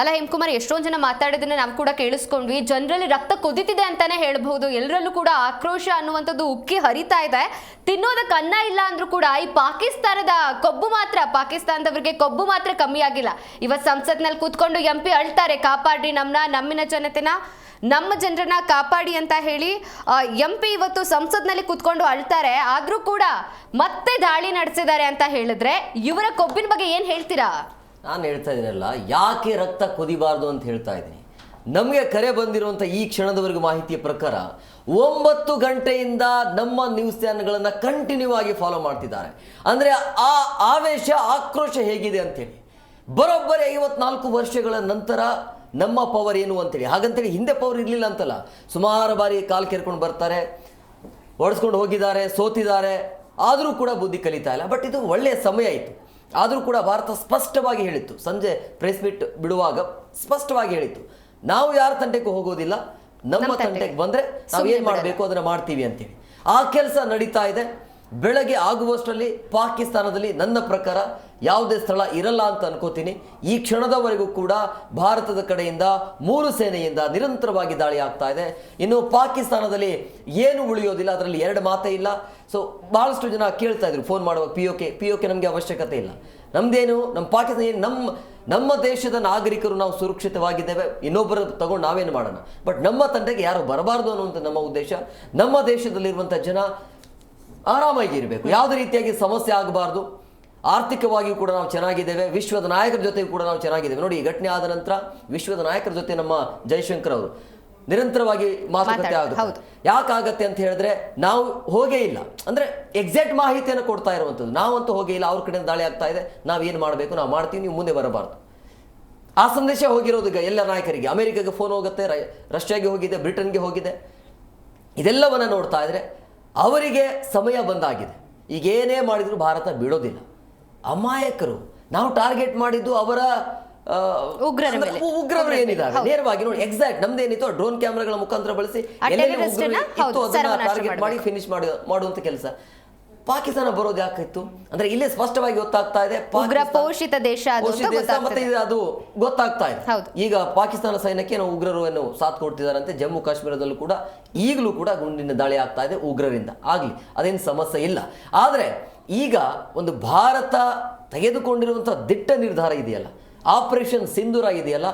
ಅಲ್ಲ, ಹೇಮಕುಮಾರ್, ಎಷ್ಟೊಂದು ಜನ ಮಾತಾಡಿದ್ರೆ ನಾವು ಕೂಡ ಕೇಳಿಸ್ಕೊಂಡ್ವಿ. ಜನರಲ್ಲಿ ರಕ್ತ ಕುದಿತಿದೆ ಅಂತಾನೆ ಹೇಳಬಹುದು. ಎಲ್ಲರಲ್ಲೂ ಕೂಡ ಆಕ್ರೋಶ ಅನ್ನುವಂಥದ್ದು ಉಕ್ಕಿ ಹರಿತಾ ಇದೆ. ತಿನ್ನೋದಕ್ಕೆ ಅನ್ನ ಇಲ್ಲ ಅಂದ್ರೂ ಕೂಡ ಈ ಪಾಕಿಸ್ತಾನದ ಕೊಬ್ಬು ಮಾತ್ರ, ಪಾಕಿಸ್ತಾನದವರಿಗೆ ಕೊಬ್ಬು ಮಾತ್ರ ಕಮ್ಮಿ ಆಗಿಲ್ಲ. ಇವತ್ತು ಸಂಸತ್ನಲ್ಲಿ ಕೂತ್ಕೊಂಡು ಎಂ ಪಿ ಅಳ್ತಾರೆ, ಕಾಪಾಡ್ರಿ ನಮ್ಮನ್ನ ನಮ್ಮಿನ ಜನತೆನ. ನಮ್ಮ ಜನರನ್ನ ಕಾಪಾಡಿ ಅಂತ ಹೇಳಿ ಎಂ ಪಿ ಇವತ್ತು ಸಂಸತ್ನಲ್ಲಿ ಕೂತ್ಕೊಂಡು ಅಳ್ತಾರೆ. ಆದ್ರೂ ಕೂಡ ಮತ್ತೆ ದಾಳಿ ನಡೆಸಿದ್ದಾರೆ ಅಂತ ಹೇಳಿದ್ರೆ ಇವರ ಕೊಬ್ಬಿನ ಬಗ್ಗೆ ಏನ್ ಹೇಳ್ತೀರಾ? ನಾನು ಹೇಳ್ತಾ ಇದ್ದೀನಲ್ಲ, ಯಾಕೆ ರಕ್ತ ಕುದಿಬಾರ್ದು ಅಂತ ಹೇಳ್ತಾ ಇದ್ದೀನಿ. ನಮಗೆ ಕರೆ ಬಂದಿರುವಂಥ ಈ ಕ್ಷಣದವರೆಗೂ ಮಾಹಿತಿಯ ಪ್ರಕಾರ ಒಂಬತ್ತು ಗಂಟೆಯಿಂದ ನಮ್ಮ ನ್ಯೂಸ್ ಚಾನಲ್ಗಳನ್ನು ಕಂಟಿನ್ಯೂ ಆಗಿ ಫಾಲೋ ಮಾಡ್ತಿದ್ದಾರೆ. ಅಂದರೆ ಆ ಆವೇಶ, ಆಕ್ರೋಶ ಹೇಗಿದೆ ಅಂತೇಳಿ. ಬರೋಬ್ಬರಿ ಐವತ್ನಾಲ್ಕು ವರ್ಷಗಳ ನಂತರ ನಮ್ಮ ಪವರ್ ಏನು ಅಂತೇಳಿ. ಹಾಗಂತೇಳಿ ಹಿಂದೆ ಪವರ್ ಇರಲಿಲ್ಲ ಅಂತಲ್ಲ. ಸುಮಾರು ಬಾರಿ ಕಾಲು ಕೆರ್ಕೊಂಡು ಬರ್ತಾರೆ, ಹೊಡೆಸ್ಕೊಂಡು ಹೋಗಿದ್ದಾರೆ, ಸೋತಿದ್ದಾರೆ. ಆದರೂ ಕೂಡ ಬುದ್ಧಿ ಕಲಿತಾ ಇಲ್ಲ. ಬಟ್ ಇದು ಒಳ್ಳೆಯ ಸಮಯ ಇತ್ತು ಆದರೂ ಕೂಡ ಭಾರತ ಸ್ಪಷ್ಟವಾಗಿ ಹೇಳಿತ್ತು. ಸಂಜೆ ಪ್ರೆಸ್ ಮೀಟ್ ಬಿಡುವಾಗ ಸ್ಪಷ್ಟವಾಗಿ ಹೇಳಿತ್ತು. ನಾವು ಯಾರ ತಂಟೆಗೂ ಹೋಗೋದಿಲ್ಲ. ನಮ್ಮ ತಂಡಕ್ಕೆ. ತಂಟೆಗೆ ಬಂದರೆ ನಾವು ಏನು ಮಾಡಬೇಕು ಅದನ್ನು ಮಾಡ್ತೀವಿ ಅಂತೇಳಿ. ಆ ಕೆಲಸ ನಡೀತಾ ಇದೆ. ಬೆಳಗ್ಗೆ ಆಗುವಷ್ಟರಲ್ಲಿ ಪಾಕಿಸ್ತಾನದಲ್ಲಿ ನನ್ನ ಪ್ರಕಾರ ಯಾವುದೇ ಸ್ಥಳ ಇರಲ್ಲ ಅಂತ ಅನ್ಕೋತೀನಿ. ಈ ಕ್ಷಣದವರೆಗೂ ಕೂಡ ಭಾರತದ ಕಡೆಯಿಂದ ಮೂರು ಸೇನೆಯಿಂದ ನಿರಂತರವಾಗಿ ದಾಳಿ ಆಗ್ತಾ ಇದೆ. ಇನ್ನು ಪಾಕಿಸ್ತಾನದಲ್ಲಿ ಏನು ಉಳಿಯೋದಿಲ್ಲ, ಅದರಲ್ಲಿ ಎರಡು ಮಾತೇ ಇಲ್ಲ. ಸೊ ಬಹಳಷ್ಟು ಜನ ಕೇಳ್ತಾ ಇದ್ರು ಫೋನ್ ಮಾಡುವಾಗ P O K P O K ನಮಗೆ ಅವಶ್ಯಕತೆ ಇಲ್ಲ. ನಮ್ದೇನು ನಮ್ಮ ಪಾಕಿಸ್ತಾನ ಏನು ನಮ್ಮ ನಮ್ಮ ದೇಶದ ನಾಗರಿಕರು ನಾವು ಸುರಕ್ಷಿತವಾಗಿದ್ದೇವೆ ಇನ್ನೊಬ್ಬರ ತಗೊಂಡು ನಾವೇನು ಮಾಡೋಣ? ಬಟ್ ನಮ್ಮ ತಂಡಕ್ಕೆ ಯಾರು ಬರಬಾರ್ದು ಅನ್ನುವಂಥ ನಮ್ಮ ಉದ್ದೇಶ. ನಮ್ಮ ದೇಶದಲ್ಲಿರುವಂಥ ಜನ ಆರಾಮಾಗಿ ಇರಬೇಕು. ಯಾವುದೇ ರೀತಿಯಾಗಿ ಸಮಸ್ಯೆ ಆಗಬಾರ್ದು. ಆರ್ಥಿಕವಾಗಿಯೂ ಕೂಡ ನಾವು ಚೆನ್ನಾಗಿದ್ದೇವೆ. ವಿಶ್ವದ ನಾಯಕರ ಜೊತೆ ಕೂಡ ನಾವು ಚೆನ್ನಾಗಿದ್ದೇವೆ. ನೋಡಿ ಈ ಘಟನೆ ಆದ ನಂತರ ವಿಶ್ವದ ನಾಯಕರ ಜೊತೆ ನಮ್ಮ ಜೈಶಂಕರ್ ಅವರು ನಿರಂತರವಾಗಿ ಮಾತುಕತೆ ಆಗುತ್ತೆ. ಯಾಕಾಗತ್ತೆ ಅಂತ ಹೇಳಿದ್ರೆ ನಾವು ಹೋಗೇ ಇಲ್ಲ. ಅಂದ್ರೆ ಎಕ್ಸಾಕ್ಟ್ ಮಾಹಿತಿಯನ್ನು ಕೊಡ್ತಾ ಇರುವಂಥದ್ದು. ನಾವಂತೂ ಹೋಗೇ ಇಲ್ಲ. ಅವ್ರ ಕಡೆಯಿಂದ ದಾಳಿ ಆಗ್ತಾ ಇದೆ. ನಾವು ಏನು ಮಾಡಬೇಕು? ನಾವು ಮಾಡ್ತೀವಿ. ನೀವು ಮುಂದೆ ಬರಬಾರ್ದು. ಆ ಸಂದೇಶ ಹೋಗಿರೋದು ಎಲ್ಲ ನಾಯಕರಿಗೆ. ಅಮೆರಿಕಾಗೆ ಫೋನ್ ಹೋಗುತ್ತೆ. ರಷ್ಯಾಗೆ ಹೋಗಿದೆ. ಬ್ರಿಟನ್ಗೆ ಹೋಗಿದೆ. ಇದೆಲ್ಲವನ್ನ ನೋಡ್ತಾ ಇದ್ರೆ ಅವರಿಗೆ ಸಮಯ ಬಂದಾಗಿದೆ. ಈಗೇನೇ ಮಾಡಿದರೂ ಭಾರತ ಬಿಡೋದಿಲ್ಲ. ಅಮಾಯಕರು ನಾವು ಟಾರ್ಗೆಟ್ ಮಾಡಿದ್ದು ಅವರ ಉಗ್ರರ ಏನಿದ್ದಾರೆ? ನೇರವಾಗಿ ನೋಡಿ ಎಕ್ಸಾಕ್ಟ್ ನಮ್ದೇನಿತ್ತು ಡ್ರೋನ್ ಕ್ಯಾಮ್ರಾಗಳ ಮುಖಾಂತರ ಬಳಸಿ ಟಾರ್ಗೆಟ್ ಮಾಡಿ ಫಿನಿಶ್ ಮಾಡಿ ಮಾಡುವಂತ ಕೆಲಸ. ಪಾಕಿಸ್ತಾನ ಬರೋದು ಯಾಕಿತ್ತು? ಅಂದ್ರೆ ಇಲ್ಲೇ ಸ್ಪಷ್ಟವಾಗಿ ಗೊತ್ತಾಗ್ತಾ ಇದೆ ಉಗ್ರ ಪೋಷಿತ ದೇಶ ಮತ್ತೆ ಅದು ಗೊತ್ತಾಗ್ತಾ ಇದೆ. ಈಗ ಪಾಕಿಸ್ತಾನ ಸೈನ್ಯಕ್ಕೆ ನಾವು ಉಗ್ರರು ಏನು ಸಾಥ್ ಕೊಡ್ತಿದಾರಂತೆ. ಜಮ್ಮು ಕಾಶ್ಮೀರದಲ್ಲೂ ಕೂಡ ಈಗಲೂ ಕೂಡ ಗುಂಡಿನ ದಾಳಿ ಆಗ್ತಾ ಇದೆ ಉಗ್ರರಿಂದ. ಆಗ್ಲಿ ಅದೇನು ಸಮಸ್ಯೆ ಇಲ್ಲ. ಆದ್ರೆ ಈಗ ಒಂದು ಭಾರತ ತೆಗೆದುಕೊಂಡಿರುವಂತಹ ದಿಟ್ಟ ನಿರ್ಧಾರ ಇದೆಯಲ್ಲ ಆಪರೇಷನ್ ಸಿಂಧೂರ ಇದೆಯಲ್ಲ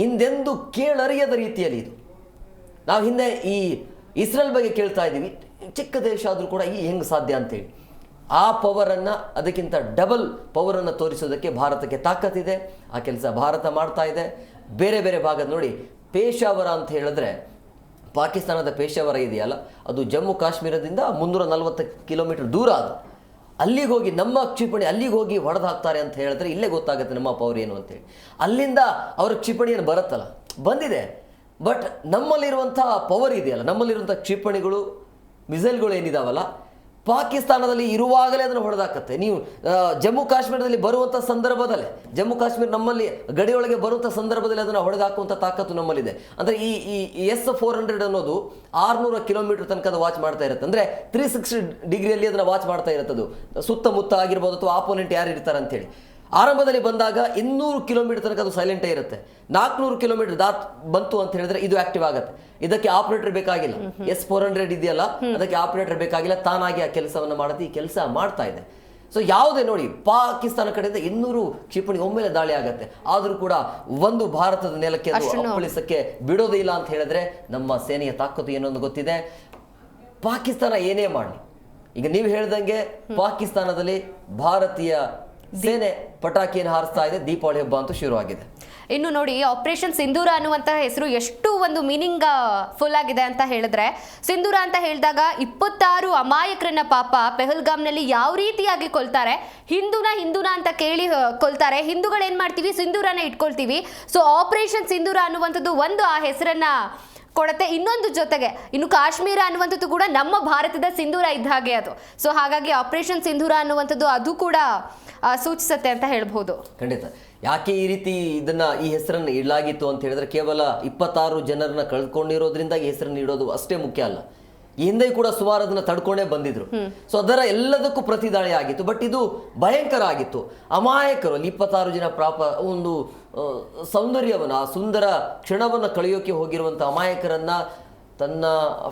ಹಿಂದೆಂದು ಕೇಳರಿಯದ ರೀತಿಯಲ್ಲಿ ಇದು. ನಾವು ಹಿಂದೆ ಈ ಇಸ್ರೇಲ್ ಬಗ್ಗೆ ಕೇಳ್ತಾ ಇದ್ದೀವಿ. ಚಿಕ್ಕ ದೇಶ ಆದರೂ ಕೂಡ ಈ ಹೆಂಗೆ ಸಾಧ್ಯ ಅಂತೇಳಿ. ಆ ಪವರನ್ನು, ಅದಕ್ಕಿಂತ ಡಬಲ್ ಪವರನ್ನು ತೋರಿಸೋದಕ್ಕೆ ಭಾರತಕ್ಕೆ ತಾಕತ್ತಿದೆ ಆ ಕೆಲಸ ಭಾರತ ಮಾಡ್ತಾ ಇದೆ. ಬೇರೆ ಬೇರೆ ಭಾಗದ ನೋಡಿ ಪೇಶಾವರ ಅಂತ ಹೇಳಿದ್ರೆ, ಪಾಕಿಸ್ತಾನದ ಪೇಶಾವರ ಇದೆಯಲ್ಲ, ಅದು ಜಮ್ಮು ಕಾಶ್ಮೀರದಿಂದ ಮುನ್ನೂರ ನಲವತ್ತು ಕಿಲೋಮೀಟರ್ ದೂರ ಅದು. ಅಲ್ಲಿಗೆ ಹೋಗಿ, ನಮ್ಮ ಕ್ಷಿಪಣಿ ಅಲ್ಲಿಗೆ ಹೋಗಿ ಹೊಡೆದು ಹಾಕ್ತಾರೆ ಅಂತ ಹೇಳಿದ್ರೆ ಇಲ್ಲೇ ಗೊತ್ತಾಗುತ್ತೆ ನಮ್ಮ ಪವರ್ ಏನು ಅಂತೇಳಿ. ಅಲ್ಲಿಂದ ಅವರ ಕ್ಷಿಪಣಿ ಏನು ಬರುತ್ತಲ್ಲ, ಬಂದಿದೆ. ಬಟ್ ನಮ್ಮಲ್ಲಿರುವಂಥ ಪವರ್ ಇದೆಯಲ್ಲ, ನಮ್ಮಲ್ಲಿರುವಂಥ ಕ್ಷಿಪಣಿಗಳು ಮಿಸೈಲ್ಗಳು ಏನಿದಾವಲ್ಲ, ಪಾಕಿಸ್ತಾನದಲ್ಲಿ ಇರುವಾಗಲೇ ಅದನ್ನು ಹೊಡೆದಾಕತ್ತೆ. ನೀವು ಜಮ್ಮು ಕಾಶ್ಮೀರದಲ್ಲಿ ಬರುವಂಥ ಸಂದರ್ಭದಲ್ಲೇ, ಜಮ್ಮು ಕಾಶ್ಮೀರ ನಮ್ಮಲ್ಲಿ ಗಡಿಯೊಳಗೆ ಬರುವಂಥ ಸಂದರ್ಭದಲ್ಲಿ ಅದನ್ನು ಹೊಡೆದಾಕುವಂಥ ತಾಕತ್ತು ನಮ್ಮಲ್ಲಿದೆ. ಅಂದರೆ ಈ ಈ ಎಸ್ ಫೋರ್ ಹಂಡ್ರೆಡ್ ಅನ್ನೋದು ಆರುನೂರ ಕಿಲೋಮೀಟರ್ ತನಕ ಅದು ವಾಚ್ ಮಾಡ್ತಾ ಇರುತ್ತೆ. ಅಂದರೆ ತ್ರೀ ಸಿಕ್ಸ್ಟಿ ಡಿಗ್ರಿಯಲ್ಲಿ ಅದನ್ನು ವಾಚ್ ಮಾಡ್ತಾ ಇರುತ್ತೆ ಅದು ಸುತ್ತಮುತ್ತ ಆಗಿರ್ಬೋದು ಅಥವಾ ಆಪೋನೆಂಟ್ ಯಾರು ಇರ್ತಾರೆ ಅಂತೇಳಿ. ಆರಂಭದಲ್ಲಿ ಬಂದಾಗ ಇನ್ನೂರು ಕಿಲೋಮೀಟರ್ ತನಕ ಅದು ಸೈಲೆಂಟೇ ಇರುತ್ತೆ. ನಾಲ್ಕುನೂರು ಕಿಲೋಮೀಟರ್ ದಾತ್ ಬಂತು ಅಂತ ಹೇಳಿದ್ರೆ ಇದು ಆಕ್ಟಿವ್ ಆಗುತ್ತೆ. ಇದಕ್ಕೆ ಆಪರೇಟರ್ ಬೇಕಾಗಿಲ್ಲ. ಎಸ್ ಫೋರ್ ಹಂಡ್ರೆಡ್ ಇದೆಯಲ್ಲ ಅದಕ್ಕೆ ಆಪರೇಟರ್ ಬೇಕಾಗಿಲ್ಲ ತಾನಾಗಿ ಆ ಕೆಲಸವನ್ನು ಮಾಡುತ್ತೆ ಈ ಕೆಲಸ ಮಾಡ್ತಾ ಇದೆ. ಸೊ ಯಾವುದೇ ನೋಡಿ ಪಾಕಿಸ್ತಾನ ಕಡೆಯಿಂದ ಇನ್ನೂರು ಕ್ಷಿಪಣಿ ಒಮ್ಮೆಲೆ ದಾಳಿ ಆಗತ್ತೆ. ಆದರೂ ಕೂಡ ಒಂದು ಭಾರತದ ನೆಲಕ್ಕೆ ಅಪ್ಪಳಿಸಕ್ಕೆ ಬಿಡೋದೇ ಇಲ್ಲ ಅಂತ ಹೇಳಿದ್ರೆ ನಮ್ಮ ಸೇನೆಯ ತಾಕತ್ತು ಏನೊಂದು ಗೊತ್ತಿದೆ. ಪಾಕಿಸ್ತಾನ ಏನೇ ಮಾಡಲಿ. ಈಗ ನೀವು ಹೇಳ್ದಂಗೆ ಪಾಕಿಸ್ತಾನದಲ್ಲಿ ಭಾರತೀಯ ಸೇನೆ ಪಟಾಕಿಯನ್ನು ಹಾರಿಸ್ತಾ ಇದೆ. ದೀಪಾವಳಿ ಹಬ್ಬ ಅಂತೂ ಶುರುವಾಗಿದೆ ಇನ್ನು ನೋಡಿ ಆಪರೇಷನ್ ಸಿಂಧೂರ ಅನ್ನುವಂತಹ ಹೆಸರು ಎಷ್ಟು ಒಂದು ಮೀನಿಂಗ್ ಫುಲ್ ಆಗಿದೆ ಅಂತ ಹೇಳಿದ್ರೆ ಸಿಂಧೂರ ಅಂತ ಹೇಳಿದಾಗ ಇಪ್ಪತ್ತಾರು ಅಮಾಯಕರನ್ನ ಪಾಪ ಪೆಹಲ್ಗಾಮ್ನಲ್ಲಿ ಯಾವ ರೀತಿಯಾಗಿ ಕೊಲ್ತಾರೆ ಹಿಂದೂನ ಹಿಂದೂನ ಅಂತ ಕೇಳಿ ಕೊಲ್ತಾರೆ. ಹಿಂದೂಗಳು ಏನ್ ಮಾಡ್ತೀವಿ? ಸಿಂಧೂರನ ಇಟ್ಕೊಳ್ತೀವಿ. ಸೊ ಆಪರೇಷನ್ ಸಿಂಧೂರ ಅನ್ನುವಂಥದ್ದು ಒಂದು ಆ ಹೆಸರನ್ನ ಕೊಡುತ್ತೆ. ಇನ್ನೊಂದು ಜೊತೆಗೆ ಇನ್ನು ಕಾಶ್ಮೀರ ಅನ್ನುವಂಥದ್ದು ಕೂಡ ನಮ್ಮ ಭಾರತದ ಸಿಂಧೂರ ಇದ್ದ ಹಾಗೆ ಅದು. ಸೊ ಹಾಗಾಗಿ ಆಪರೇಷನ್ ಸಿಂಧೂರ ಅನ್ನುವಂಥದ್ದು ಅದು ಕೂಡ ಸೂಚಿಸುತ್ತೆ ಅಂತ ಹೇಳ್ಬೋದು. ಖಂಡಿತ. ಯಾಕೆ ಈ ರೀತಿ ಇದನ್ನ ಈ ಹೆಸರನ್ನು ಇಡಲಾಗಿತ್ತು ಅಂತ ಹೇಳಿದ್ರೆ ಕೇವಲ ಇಪ್ಪತ್ತಾರು ಜನರನ್ನ ಕಳೆದುಕೊಂಡಿರೋದ್ರಿಂದ ಈ ಹೆಸರನ್ನು ಇಡೋದು ಅಷ್ಟೇ ಮುಖ್ಯ ಅಲ್ಲ. ಈ ಹಿಂದೆ ಕೂಡ ಸುಮಾರು ಅದನ್ನ ತಡ್ಕೊಂಡೇ ಬಂದಿದ್ರು. ಸೊ ಅದರ ಎಲ್ಲದಕ್ಕೂ ಪ್ರತಿದಾಳಿ ಆಗಿತ್ತು. ಬಟ್ ಇದು ಭಯಂಕರ ಆಗಿತ್ತು. ಅಮಾಯಕರು ಅಲ್ಲಿ ಇಪ್ಪತ್ತಾರು ಜನ ಪ್ರಾಪ ಒಂದು ಸೌಂದರ್ಯವನ್ನು, ಆ ಸುಂದರ ಕ್ಷಣವನ್ನು ಕಳೆಯೋಕ್ಕೆ ಹೋಗಿರುವಂಥ ಅಮಾಯಕರನ್ನು ತನ್ನ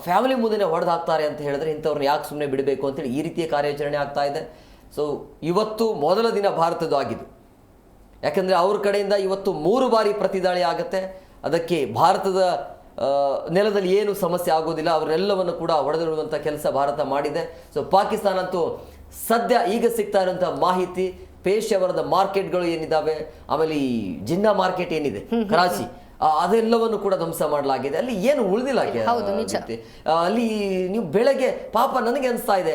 ಫ್ಯಾಮಿಲಿ ಮುಂದೆ ಹೊಡೆದು ಹಾಕ್ತಾರೆ ಅಂತ ಹೇಳಿದ್ರೆ ಇಂಥವ್ರನ್ನ ಯಾಕೆ ಸುಮ್ಮನೆ ಬಿಡಬೇಕು ಅಂತೇಳಿ ಈ ರೀತಿಯ ಕಾರ್ಯಾಚರಣೆ ಆಗ್ತಾ ಇದೆ. ಸೊ ಇವತ್ತು ಮೊದಲ ದಿನ ಭಾರತದ್ದು ಆಗಿದ್ದು. ಯಾಕಂದರೆ ಅವ್ರ ಕಡೆಯಿಂದ ಇವತ್ತು ಮೂರು ಬಾರಿ ಪ್ರತಿದಾಳಿ ಆಗುತ್ತೆ. ಅದಕ್ಕೆ ಭಾರತದ ನೆಲದಲ್ಲಿ ಏನು ಸಮಸ್ಯೆ ಆಗೋದಿಲ್ಲ. ಅವರೆಲ್ಲವನ್ನು ಕೂಡ ಹೊಡೆದಿಡುವಂಥ ಕೆಲಸ ಭಾರತ ಮಾಡಿದೆ. ಸೊ ಪಾಕಿಸ್ತಾನ ಅಂತೂ ಸದ್ಯ ಈಗ ಸಿಗ್ತಾ ಇರುವಂಥ ಮಾಹಿತಿ ಪೇಶಾವರದ ಮಾರ್ಕೆಟ್ಗಳು ಏನಿದ್ದಾವೆ ಆಮೇಲೆ ಈ ಜಿನ್ನಾ ಮಾರ್ಕೆಟ್ ಏನಿದೆ? ಕರಾಚಿ ಅದೆಲ್ಲವನ್ನು ಕೂಡ ಧ್ವಂಸ ಮಾಡಲಾಗಿದೆ. ಅಲ್ಲಿ ಏನು ಉಳಿದಿಲ್ಲ. ಅಲ್ಲಿ ನೀವು ಬೆಳಗ್ಗೆ ಪಾಪ ನನಗೆ ಅನಿಸ್ತಾ ಇದೆ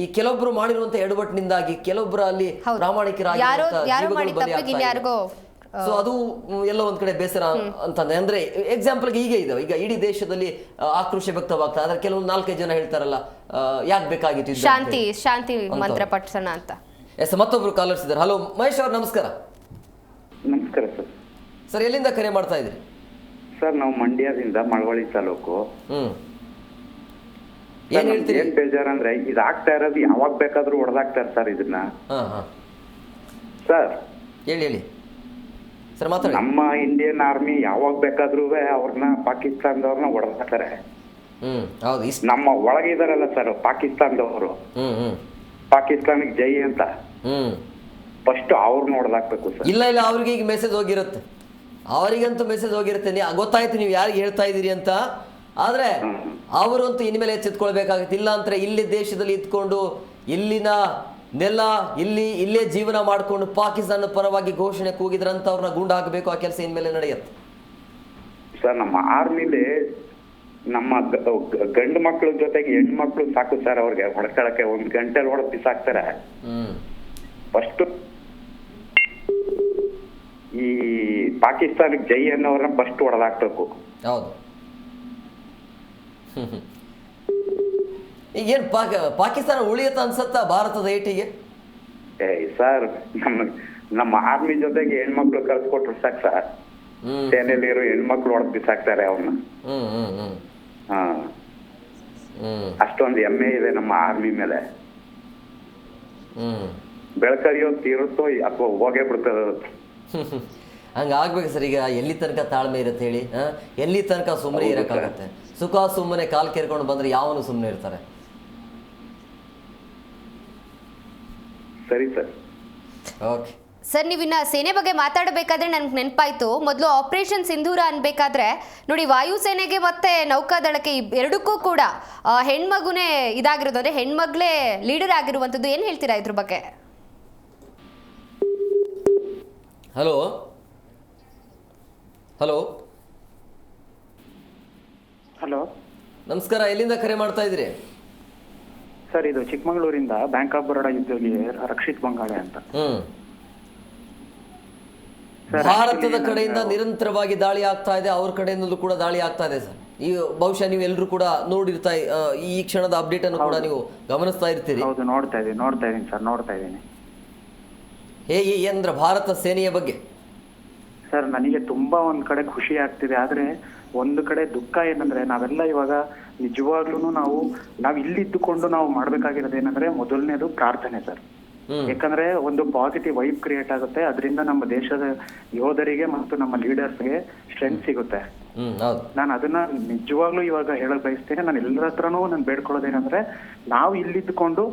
ಈ ಕೆಲವೊಬ್ರು ಮಾಡಿರುವಂತ ಎಡವಟ್ಟಿನಿಂದಾಗಿ ಕೆಲವೊಬ್ರು ಅಲ್ಲಿ. ಪ್ರಾಮಾಣಿಕರಾಗಿ ಸೊ ಅದು ಎಲ್ಲ ಒಂದ್ ಕಡೆ ಬೇಸರ ಅಂತಂದ್ರೆ ಅಂದ್ರೆ ಎಕ್ಸಾಂಪಲ್ಗೆ ಹೀಗೆ ಇದೆ ಈಗ ಇಡೀ ದೇಶದಲ್ಲಿ ಆಕ್ರೋಶ ವ್ಯಕ್ತವಾಗ್ತಾ ಆದ್ರೆ ಕೆಲವೊಂದು ನಾಲ್ಕೈದು ಜನ ಹೇಳ್ತಾರಲ್ಲ ಯಾಕೆ ಬೇಕಾಗಿತ್ತು ಶಾಂತಿ ಶಾಂತಿ. ಮಂತ್ರ ಪಠಿಸೋಣ ಅಂತ. ಎಸ್ ಮತ್ತೊಬ್ರು ಕಾಲರ್ಸ್ ಇದ್ದಾರೆ ಹಲೋ ಮಹೇಶ್ ಅವ್ರು ನಮಸ್ಕಾರ. ನಮಸ್ಕಾರ ಸರ್. ಸರ್ ಎಲ್ಲಿಂದ ಕರೆ ಮಾಡ್ತಾ ಇದ್ರಿ? ಸರ್ ನಾವು ಮಂಡ್ಯದಿಂದ ಮಳವಳ್ಳಿ ತಾಲೂಕು. ಹ್ಮ್. ಏನ್ ಹೇಳ್ತೀರಿ? ಏನ್ ಬೇಜಾರಂದ್ರೆ ಇದಾಗ್ತಾ ಇರೋದು ಯಾವಾಗ ಬೇಕಾದ್ರೂ ಹೊಡೆದಾಕ್ತಾರೆ ಸರ್ ಇದನ್ನ. ಹಾ ಹಾ. ಸರ್. ಹೇಳಿ ಹೇಳಿ. ಸರ್ ಮಾತಾಡಿ. ನಮ್ಮ ಇಂಡಿಯನ್ ಆರ್ಮಿ ಯಾವಾಗ ಬೇಕಾದ್ರೂ ಅವ್ರನ್ನ ಪಾಕಿಸ್ತಾನದವ್ರನ್ನ ಹೊಡೆದಾಕ್ತಾರೆ ಹ್ಮ್ ಹೌದು. ಇಷ್ಟ ನಮ್ಮ ಒಳಗಿದಾರಲ್ಲ ಸರ್ ಪಾಕಿಸ್ತಾನದವರು. ಹ್ಮ್ ಹ್ಮ್. ಪಾಕಿಸ್ತಾನಕ್ಕೆ ಜೈ ಅಂತ. ಫಸ್ಟ್ ಅವ್ರನ್ನ ಹೊಡೆದಾಕ್ಬೇಕು ಸರ್. ಇಲ್ಲ ಇಲ್ಲ ಅವ್ರಿಗೆ ಈಗ ಮೆಸೇಜ್ ಹೋಗಿರುತ್ತೆ. ಅವರಿಗಂತೂ ಮೆಸೇಜ್ ಹೋಗಿರುತ್ತೆ. ನೀವು ಗೊತ್ತಾಯ್ತು ನೀವು ಯಾರಿಗೆ ಹೇಳ್ತಾ ಇದ್ದೀರಿ ಅಂತ. ಆದ್ರೆ ಅವರಂತೂ ಇನ್ಮೇಲೆ ಎಚ್ಚೆತ್ಕೊಳ್ಬೇಕಾಗತ್ತೆ. ಇಲ್ಲ ಅಂದ್ರೆ ಇಲ್ಲಿ ದೇಶದಲ್ಲಿ ಇದ್ಕೊಂಡು ಇಲ್ಲಿನ ನೆಲ ಇಲ್ಲಿ ಇಲ್ಲೇ ಜೀವನ ಮಾಡಿಕೊಂಡು ಪಾಕಿಸ್ತಾನ ಪರವಾಗಿ ಘೋಷಣೆ ಕೂಗಿದ್ರಂತ ಅವ್ರನ್ನ ಗುಂಡು ಹಾಕಬೇಕು ಆ ಕೆಲಸ ಇನ್ಮೇಲೆ ನಡೆಯುತ್ತೆ. ಸರ್ ನಮ್ಮ ಆರ್ಮಿಲಿ ನಮ್ಮ ಗಂಡು ಮಕ್ಕಳ ಜೊತೆಗೆ ಹೆಣ್ಣು ಮಕ್ಕಳು ಸಾಕು ಸರ್ ಅವ್ರಿಗೆ. ಹೊಡ್ಕೊಳಕ್ಕೆ ಒಂದ್ ಗಂಟೆ ಹೊಡೆದ್ ಬಿಸಾಕ್ತಾರೆ. ಹ್ಮ್. ಫಸ್ಟ್ ಈ ಪಾಕಿಸ್ತಾನಕ್ಕೆ ಜೈ ಅನ್ನೋರನ್ನ ಫಸ್ಟ್ ಹೊಡೆದಾಕ್ಬೇಕು ಹೌದು. ಈಗೇನು ಪಾಕ ಪಾಕಿಸ್ತಾನ ಉಳಿಯತ್ತ ಅನ್ಸತ್ತ ಭಾರತದ ಏಟಿಗೆ? ಏ ಸರ್ ನಮ್ಮ ನಮ್ಮ ಆರ್ಮಿ ಜೊತೆಗೆ ಹೆಣ್ಮಕ್ಳು ಕಳ್ಸ್ಕೊಟ್ರು ಸಾಕು ಸರ್. ಸೇನೆಯಲ್ಲಿ ಸೇನೆಯಲ್ಲಿರೋ ಹೆಣ್ಮಕ್ಳು ಹೊಡೆದ್ ಬಿಸಾಕ್ತಾರೆ ಅವ್ರನ್ನ ಹ್ಮ್ ಹ್ಮ್ ಹ್ಮ್. ಹಾ. ಹ್ಮ್. ಅಷ್ಟೊಂದು ಹೆಮ್ಮೆ ಇದೆ ನಮ್ಮ ಆರ್ಮಿ ಮೇಲೆ. ಹ್ಮ್. ಬೆಳಕರಿಯೋ ತೀರುತ್ತೋ ಅಥವಾ ಹೋಗೇ ಬಿಡ್ತದೆ ಅದು. ಹಂಗ ಆಗ್ಬೇಕು ಸರ್ ಈಗ ಎಲ್ಲಿ ತನಕ ತಾಳ್ಮೆ ಇರುತ್ತೆ ಹೇಳಿ? ಎಲ್ಲಿ ತನಕ ಸುಮ್ಮನೆ ಇರೋಕ್ಕಾಗತ್ತೆ? ಸುಖ ಸುಮ್ಮನೆ ಕಾಲ್ ಕೇರ್ಕೊಂಡು ಬಂದ್ರೆ ಯಾವನು ಸುಮ್ಮನೆ ಇರ್ತಾರೆ? ಸರಿ ಸರ್. ಓಕೆ. ಸರ್ ನೀವಿನ್ನ ಸೇನೆ ಬಗ್ಗೆ ಮಾತಾಡಬೇಕಾದ್ರೆ ನನ್ಗೆ ನೆನಪಾಯ್ತು. ಮೊದಲು ಆಪರೇಷನ್ ಸಿಂಧೂರ ಅನ್ಬೇಕಾದ್ರೆ ನೋಡಿ ವಾಯುಸೇನೆಗೆ ಮತ್ತೆ ನೌಕಾದಳಕ್ಕೆ ಎರಡಕ್ಕೂ ಕೂಡ ಹೆಣ್ಮಗುನೇ ಇದಾಗಿರೋದು. ಅಂದ್ರೆ ಹೆಣ್ಮಗ್ಳೇ ಲೀಡರ್ ಆಗಿರುವಂಥದ್ದು. ಏನು ಹೇಳ್ತೀರಾ ಇದ್ರ ಬಗ್ಗೆ? ಹಲೋ? ಹಲೋ? ಹಲೋ? ನಮಸ್ಕಾರ ಎಲ್ಲಿಂದ ಕರೆ ಮಾಡ್ತಾ ಇದ್ರಿ ಸರ್ ಇದು ಚಿಕ್ಕಮಗಳೂರಿಂದ ಬ್ಯಾಂಕ್ ಆಫ್ ಬರೋಡಾ ಉದ್ಯೋಗಿ ರಕ್ಷಿತ್ ಬಂಗಾಳೆ ಅಂತ. ಹ್ಮ್. ಸರ್, ಭಾರತದ actually ಕಡೆಯಿಂದ ನಾನು- ನಿರಂತರವಾಗಿ ದಾಳಿ ಆಗ್ತಾ ಇದೆ ಅವ್ರ ಕಡೆಯಿಂದಲೂ ಕೂಡ ದಾಳಿ ಆಗ್ತಾ ಇದೆ ಸರ್. ಈ ಬಹುಶಃ ನೀವು ಎಲ್ಲರೂ ಕೂಡ ನೋಡಿರ್ತಾ ಈ ಕ್ಷಣದ ಅಪ್ಡೇಟ್ ಅನ್ನು ಕೂಡ ನೀವು ಗಮನಿಸ್ತಾ ಇರ್ತೀರಿ. ಹೌದು ನೋಡ್ತಾ ಇದ್ದೀನಿ ನೋಡ್ತಾ ಇದೀನಿ ಸರ್ ನೋಡ್ತಾ ಇದೀನಿ ಹೇಗೆ ಅಂದ್ರೆ ಭಾರತ ಸೇನೆಯ ಬಗ್ಗೆ? ಸರ್ ನನಗೆ ತುಂಬಾ ಒಂದ್ ಕಡೆ ಖುಷಿ ಆಗ್ತಿದೆ. ಆದ್ರೆ ಒಂದು ಕಡೆ ದುಃಖ ಏನಂದ್ರೆ ನಾವೆಲ್ಲ ಇವಾಗ ನಿಜವಾಗ್ಲೂ ನಾವು ನಾವ್ ಇಲ್ಲಿದ್ದುಕೊಂಡು ನಾವು ಮಾಡ್ಬೇಕಾಗಿರೋದು ಏನಂದ್ರೆ ಮೊದಲನೇದು ಪ್ರಾರ್ಥನೆ ಸರ್. ಯಾಕಂದ್ರೆ ಒಂದು ಪಾಸಿಟಿವ್ ವೈಬ್ ಕ್ರಿಯೇಟ್ ಆಗುತ್ತೆ. ಅದರಿಂದ ನಮ್ಮ ದೇಶದ ಯೋಧರಿಗೆ ಮತ್ತು ನಮ್ಮ ಲೀಡರ್ಸ್ಗೆ ಸ್ಟ್ರೆಂತ್ ಸಿಗುತ್ತೆ. ನಾನು ಅದನ್ನ ನಿಜವಾಗ್ಲೂ ಇವಾಗ ಹೇಳಕ್ ಬಯಸ್ತೇನೆ. ನಾನು ಎಲ್ಲರ ಹತ್ರನೂ ನಾನು ಬೇಡ್ಕೊಳ್ಳೋದೇನಂದ್ರೆ ನಾವು ಇಲ್ಲಿದ್ದುಕೊಂಡು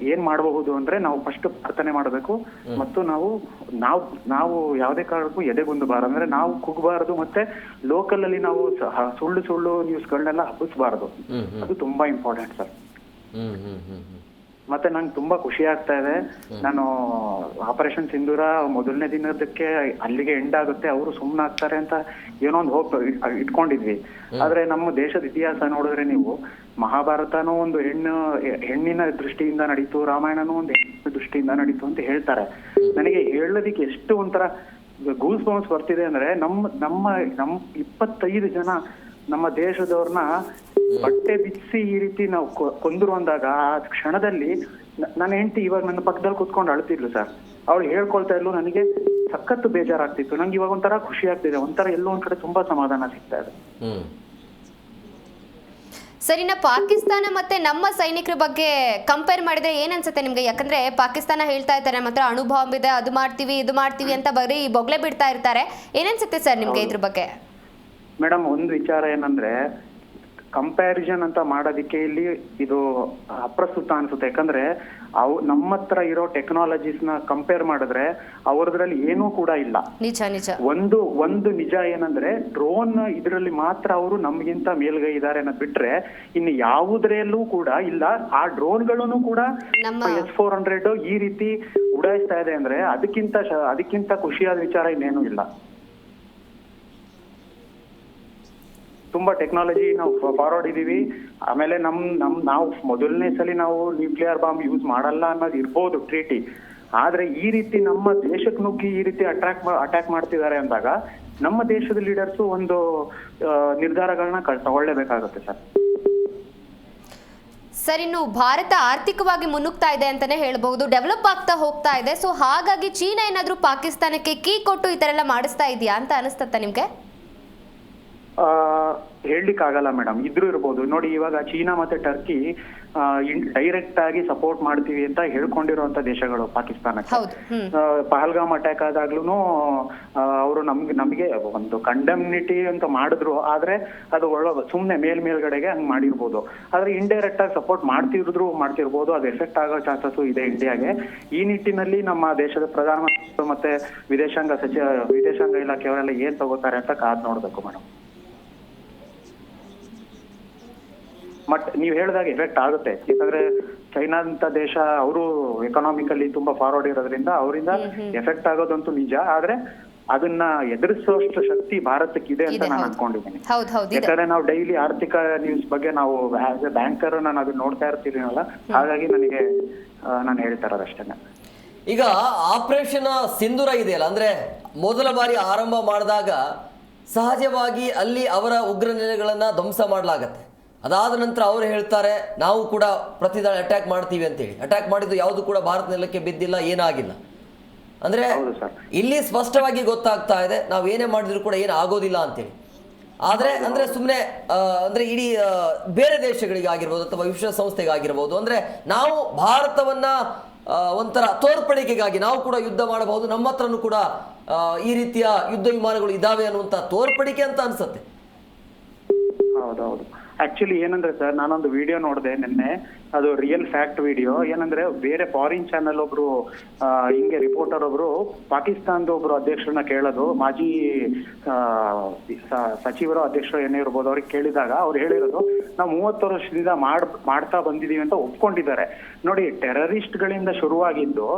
ಏನ್ ಮಾಡಬಹುದು ಅಂದ್ರೆ ನಾವು ಫಸ್ಟ್ ಪ್ರಾರ್ಥನೆ ಮಾಡಬೇಕು. ಮತ್ತು ನಾವು ನಾವು ನಾವು ಯಾವುದೇ ಕಾರಣಕ್ಕೂ ಎದೆಗುಂದಬಾರದು ಅಂದ್ರೆ ನಾವು ಕುಗ್ಬಾರದು ಮತ್ತೆ ಲೋಕಲ್ ಅಲ್ಲಿ ನಾವು ಸುಳ್ಳು ಸುಳ್ಳು ಸುಳ್ಳು ನ್ಯೂಸ್ಗಳನ್ನೆಲ್ಲ ಹಬ್ಬಿಸಬಾರದು. ಅದು ತುಂಬಾ ಇಂಪಾರ್ಟೆಂಟ್ ಸರ್ ಮತ್ತೆ ನಂಗೆ ತುಂಬಾ ಖುಷಿ ಆಗ್ತಾ ಇದೆ. ನಾನು ಆಪರೇಷನ್ ಸಿಂಧೂರ ಮೊದಲನೇ ದಿನದಕ್ಕೆ ಅಲ್ಲಿಗೆ ಎಂಡ್ ಆಗುತ್ತೆ. ಅವರು ಸುಮ್ಮನಾಗ್ತಾರೆ ಅಂತ ಏನೋ ಒಂದು ಹೋಪ್ ಇಟ್ಕೊಂಡಿದ್ವಿ. ಆದ್ರೆ ನಮ್ಮ ದೇಶದ ಇತಿಹಾಸ ನೋಡಿದ್ರೆ ನೀವು ಮಹಾಭಾರತನೂ ಒಂದು ಹೆಣ್ಣು, ಹೆಣ್ಣಿನ ದೃಷ್ಟಿಯಿಂದ ನಡೀತು, ರಾಮಾಯಣನೂ ಒಂದು ಹೆಣ್ಣಿನ ದೃಷ್ಟಿಯಿಂದ ನಡೀತು ಅಂತ ಹೇಳ್ತಾರೆ. ನನಗೆ ಹೇಳೋದಿಕ್ಕೆ ಎಷ್ಟು ಒಂಥರ ಗೂಸ್ ಬೌನ್ಸ್ ಬರ್ತಿದೆ ಅಂದ್ರೆ ನಮ್ಮ ನಮ್ಮ, ನಮ್ ಇಪ್ಪತ್ತೈದು ಜನ ನಮ್ಮ ದೇಶದವ್ರನ್ನ ಬಟ್ಟೆ ಬಿಚ್ಚಿ ಈ ರೀತಿ ನಾವು ಕೊಂದ್ರು ಅಂದಾಗ ಆ ಕ್ಷಣದಲ್ಲಿ ನನ್ನ ಹೆಂಡತಿ ಇವಾಗ ನನ್ನ ಪಕ್ಕದಲ್ಲಿ ಕುತ್ಕೊಂಡು ಅಳ್ತಿದ್ಲು ಸರ್. ಅವಳು ಹೇಳ್ಕೊಳ್ತಾ ಇದ್ಲು, ನನಗೆ ಸಖತ್ತು ಬೇಜಾರಾಗ್ತಿತ್ತು. ನಂಗೆ ಇವಾಗ ಒಂಥರ ಖುಷಿ ಆಗ್ತಿದೆ. ಒಂಥರ ಎಲ್ಲೋ ಒಂದ್ ಕಡೆ ತುಂಬಾ ಸಮಾಧಾನ ಸಿಗ್ತಾ ಇದೆ. ಸರ್ ಇನ್ನ ಪಾಕಿಸ್ತಾನ ಮತ್ತೆ ನಮ್ಮ ಸೈನಿಕರ ಬಗ್ಗೆ ಕಂಪೇರ್ ಮಾಡಿದ್ರೆ ಏನನ್ಸುತ್ತೆ ನಿಮ್ಗೆ? ಯಾಕಂದ್ರೆ ಪಾಕಿಸ್ತಾನ ಹೇಳ್ತಾ ಇರ್ತಾರೆ ಮಾತ್ರ ಅಣು ಬಾಂಬ್ ಇದೆ, ಅದು ಮಾಡ್ತೀವಿ, ಇದು ಮಾಡ್ತೀವಿ ಅಂತ ಬರೀ ಬೊಗಳೆ ಬಿಡ್ತಾ ಇರ್ತಾರೆ. ಏನನ್ಸುತ್ತೆ ಸರ್ ನಿಮ್ಗೆ ಇದ್ರ ಬಗ್ಗೆ? ಮೇಡಮ್, ಒಂದು ವಿಚಾರ ಏನಂದ್ರೆ ಕಂಪ್ಯಾರಿಸನ್ ಅಂತ ಮಾಡೋದಕ್ಕೆ ಇಲ್ಲಿ ಇದು ಅಪ್ರಸ್ತುತ ಅನ್ಸುತ್ತೆ. ಯಾಕಂದ್ರೆ ಅವ್ ನಮ್ಮ ಹತ್ರ ಇರೋ ಟೆಕ್ನಾಲಜೀಸ್ನ ಕಂಪೇರ್ ಮಾಡಿದ್ರೆ ಅವರದ್ರಲ್ಲಿ ಏನೂ ಕೂಡ ಇಲ್ಲ. ನಿಜ ನಿಜ. ಒಂದು ಒಂದು ನಿಜ ಏನಂದ್ರೆ ಡ್ರೋನ್ ಇದರಲ್ಲಿ ಮಾತ್ರ ಅವರು ನಮ್ಗಿಂತ ಮೇಲ್ಗೈ ಇದಾರೆ ಅನ್ನೋದ್ ಬಿಟ್ರೆ ಇನ್ನು ಯಾವುದ್ರಲ್ಲೂ ಕೂಡ ಇಲ್ಲ. ಆ ಡ್ರೋನ್ಗಳನ್ನು ಕೂಡ ಎಸ್ ಫೋರ್ ಹಂಡ್ರೆಡ್ ಈ ರೀತಿ ಉಡಾಯಿಸ್ತಾ ಇದೆ ಅಂದ್ರೆ ಅದಕ್ಕಿಂತ ಶ- ಅದಕ್ಕಿಂತ ಖುಷಿಯಾದ ವಿಚಾರ ಇನ್ನೇನು ಇಲ್ಲ. ತುಂಬಾ ಟೆಕ್ನಾಲಜಿ ನಾವು ಫಾರ್ವರ್ಡ್ ಇದೀವಿ ಆಮೇಲೆ ನಮ್ ನಮ್ ನಾವು ಮೊದಲನೇ ಸಲ ನಾವು ನ್ಯೂಕ್ಲಿಯರ್ ಬಾಂಬ್ ಯೂಸ್ ಮಾಡಲ್ಲ ಅನ್ನೋದು ಇರ್ಬೋದು ಟ್ರೀಟಿ ಆದ್ರೆ ಈ ರೀತಿ ನಮ್ಮ ದೇಶಕ್ಕೆ ನುಗ್ಗಿ ಈ ರೀತಿ ಅಟ್ರಾಕ್ ಅಟ್ಯಾಕ್ ಮಾಡ್ತಿದ್ದಾರೆ ಅಂದಾಗ ನಮ್ಮ ದೇಶದ ಲೀಡರ್ಸ್ ಒಂದು ನಿರ್ಧಾರಗಳನ್ನ ತಗೊಳ್ಳೇಬೇಕಾಗುತ್ತೆ ಸರ್. ಸರ್ ಇನ್ನು ಭಾರತ ಆರ್ಥಿಕವಾಗಿ ಮುನ್ನುಗ್ತಾ ಇದೆ ಅಂತಾನೆ ಹೇಳಬಹುದು. ಡೆವಲಪ್ ಆಗ್ತಾ ಹೋಗ್ತಾ ಇದೆ. ಸೊ ಹಾಗಾಗಿ ಚೀನಾ ಏನಾದ್ರೂ ಪಾಕಿಸ್ತಾನಕ್ಕೆ ಕೀ ಕೊಟ್ಟು ಈ ತರ ಎಲ್ಲ ಮಾಡಿಸ್ತಾ ಇದೆಯಾ ಅಂತ ಅನಿಸ್ತತ್ತ ನಿಮ್ಗೆ? ಆ, ಹೇಳ್ಲಿಕ್ಕಾಗಲ್ಲ ಮೇಡಮ್. ಇದ್ರೂ ಇರ್ಬೋದು. ನೋಡಿ ಇವಾಗ ಚೀನಾ ಮತ್ತೆ ಟರ್ಕಿ ಡೈರೆಕ್ಟ್ ಆಗಿ ಸಪೋರ್ಟ್ ಮಾಡ್ತೀವಿ ಅಂತ ಹೇಳ್ಕೊಂಡಿರುವಂತ ದೇಶಗಳು ಪಾಕಿಸ್ತಾನಕ್ಕೆ. ಪಹಲ್ಗಾಮ್ ಅಟ್ಯಾಕ್ ಆದಾಗ್ಲೂ ಅವರು ನಮ್ಗೆ ನಮಗೆ ಒಂದು ಕಂಡಮ್ನಿಟಿ ಅಂತ ಮಾಡಿದ್ರು. ಆದ್ರೆ ಅದು ಒಳ್ಳೆ ಸುಮ್ಮನೆ ಮೇಲ್ ಮೇಲ್ಗಡೆಗೆ ಹಂಗ್ ಮಾಡಿರ್ಬೋದು. ಆದ್ರೆ ಇಂಡೈರೆಕ್ಟ್ ಆಗಿ ಸಪೋರ್ಟ್ ಮಾಡ್ತಿದ್ರು ಮಾಡ್ತಿರ್ಬೋದು. ಅದು ಎಫೆಕ್ಟ್ ಆಗೋ ಚಾನ್ಸಸ್ ಇದೆ ಇಂಡಿಯಾಗೆ ಈ ನಿಟ್ಟಿನಲ್ಲಿ ನಮ್ಮ ದೇಶದ ಪ್ರಧಾನಮಂತ್ರಿ ಮತ್ತೆ ವಿದೇಶಾಂಗ ಸಚಿವ ವಿದೇಶಾಂಗ ಇಲಾಖೆಯವರೆಲ್ಲ ಏನ್ ತಗೋತಾರೆ ಅಂತ ಕಾದ್ ನೋಡ್ಬೇಕು ಮೇಡಮ್. ಬಟ್ ನೀವು ಹೇಳಿದಾಗ ಎಫೆಕ್ಟ್ ಆಗುತ್ತೆ. ಯಾಕಂದ್ರೆ ಚೈನಾ ಅಂತ ದೇಶ ಅವರು ಎಕನಾಮಿಕಲಿ ತುಂಬಾ ಫಾರ್ವರ್ಡ್ ಇರೋದ್ರಿಂದ ಅವರಿಂದ ಎಫೆಕ್ಟ್ ಆಗೋದಂತೂ ನಿಜ. ಆದ್ರೆ ಅದನ್ನ ಎದುರಿಸುವಷ್ಟು ಶಕ್ತಿ ಭಾರತಕ್ಕೆ ಇದೆ ಅಂತ ನಾನು ಅನ್ಕೊಂಡಿದ್ದೀನಿ. ಹೌದು ಹೌದು ಇದೆ. ಯಾಕಂದ್ರೆ ನಾವು ಡೈಲಿ ಆರ್ಥಿಕ ನ್ಯೂಸ್ ಬಗ್ಗೆ ನಾವು ಆಸ್ ಎ ಬ್ಯಾಂಕರ್ ನಾನು ಅದನ್ನ ನೋಡ್ತಾ ಇರ್ತೀನಲ್ಲ ಹಾಗಾಗಿ ನನಗೆ ನಾನು ಹೇಳ್ತಾ ಇರೋದಷ್ಟೇ ಈಗ ಆಪರೇಷನ್ ಸಿಂಧೂರ ಇದೆಯಲ್ಲ ಅಂದ್ರೆ ಮೊದಲ ಬಾರಿ ಆರಂಭ ಮಾಡಿದಾಗ ಸಹಜವಾಗಿ ಅಲ್ಲಿ ಅವರ ಉಗ್ರ ನೆಲೆಗಳನ್ನ ಧ್ವಂಸ ಮಾಡಲಾಗತ್ತೆ. ಅದಾದ ನಂತರ ಅವರು ಹೇಳ್ತಾರೆ ನಾವು ಕೂಡ ಪ್ರತಿದಾಳಿ ಅಟ್ಯಾಕ್ ಮಾಡ್ತೀವಿ ಅಂತೇಳಿ. ಅಟ್ಯಾಕ್ ಮಾಡಿದ್ದು ಯಾವುದು ಕೂಡ ಭಾರತ ನೆಲಕ್ಕೆ ಬಿದ್ದಿಲ್ಲ ಏನಾಗಿಲ್ಲ. ಅಂದ್ರೆ ಇಲ್ಲಿ ಸ್ಪಷ್ಟವಾಗಿ ಗೊತ್ತಾಗ್ತಾ ಇದೆ ನಾವು ಏನೇ ಮಾಡಿದ್ರು ಕೂಡ ಏನು ಆಗೋದಿಲ್ಲ ಅಂತೇಳಿ. ಆದರೆ ಅಂದ್ರೆ ಸುಮ್ಮನೆ ಅಂದ್ರೆ ಇಡೀ ಬೇರೆ ದೇಶಗಳಿಗೆ ಆಗಿರ್ಬೋದು ಅಥವಾ ವಿಶ್ವಸಂಸ್ಥೆಗೆ ಆಗಿರ್ಬೋದು ಅಂದ್ರೆ ನಾವು ಭಾರತವನ್ನ ಒಂಥರ ತೋರ್ಪಡಿಕೆಗಾಗಿ ನಾವು ಕೂಡ ಯುದ್ಧ ಮಾಡಬಹುದು ನಮ್ಮ ಹತ್ರನೂ ಕೂಡ ಈ ರೀತಿಯ ಯುದ್ಧ ವಿಮಾನಗಳು ಇದಾವೆ ಅನ್ನುವಂಥ ತೋರ್ಪಡಿಕೆ ಅಂತ ಅನಿಸುತ್ತೆ. ಹೌದೌದು ಆಕ್ಚುಲಿ ಏನಂದ್ರೆ ಸರ್ ನಾನೊಂದು ವಿಡಿಯೋ ನೋಡಿದೆ ನಿನ್ನೆ. ಅದು ರಿಯಲ್ ಫ್ಯಾಕ್ಟ್ ವಿಡಿಯೋ ಏನಂದ್ರೆ ಬೇರೆ ಫಾರಿನ್ ಚಾನೆಲ್ ಒಬ್ರು ಹಿಂಗೆ ರಿಪೋರ್ಟರ್ ಒಬ್ರು, ಪಾಕಿಸ್ತಾನದ ಒಬ್ರು ಅಧ್ಯಕ್ಷರನ್ನ ಕೇಳೋದು. ಮಾಜಿ ಸಚಿವರ ಸಚಿವರು ಅಧ್ಯಕ್ಷರು ಏನೇ ಇರ್ಬೋದು, ಅವ್ರಿಗೆ ಕೇಳಿದಾಗ ಅವ್ರು ಹೇಳಿರೋದು, ನಾವು ಮೂವತ್ತು ವರ್ಷದಿಂದ ಮಾಡ್, ಮಾಡ್ತಾ ಬಂದಿದೀವಿ ಅಂತ ಒಪ್ಕೊಂಡಿದ್ದಾರೆ. ನೋಡಿ ಟೆರರಿಸ್ಟ್ ಗಳಿಂದ ಶುರುವಾಗಿದ್ದು,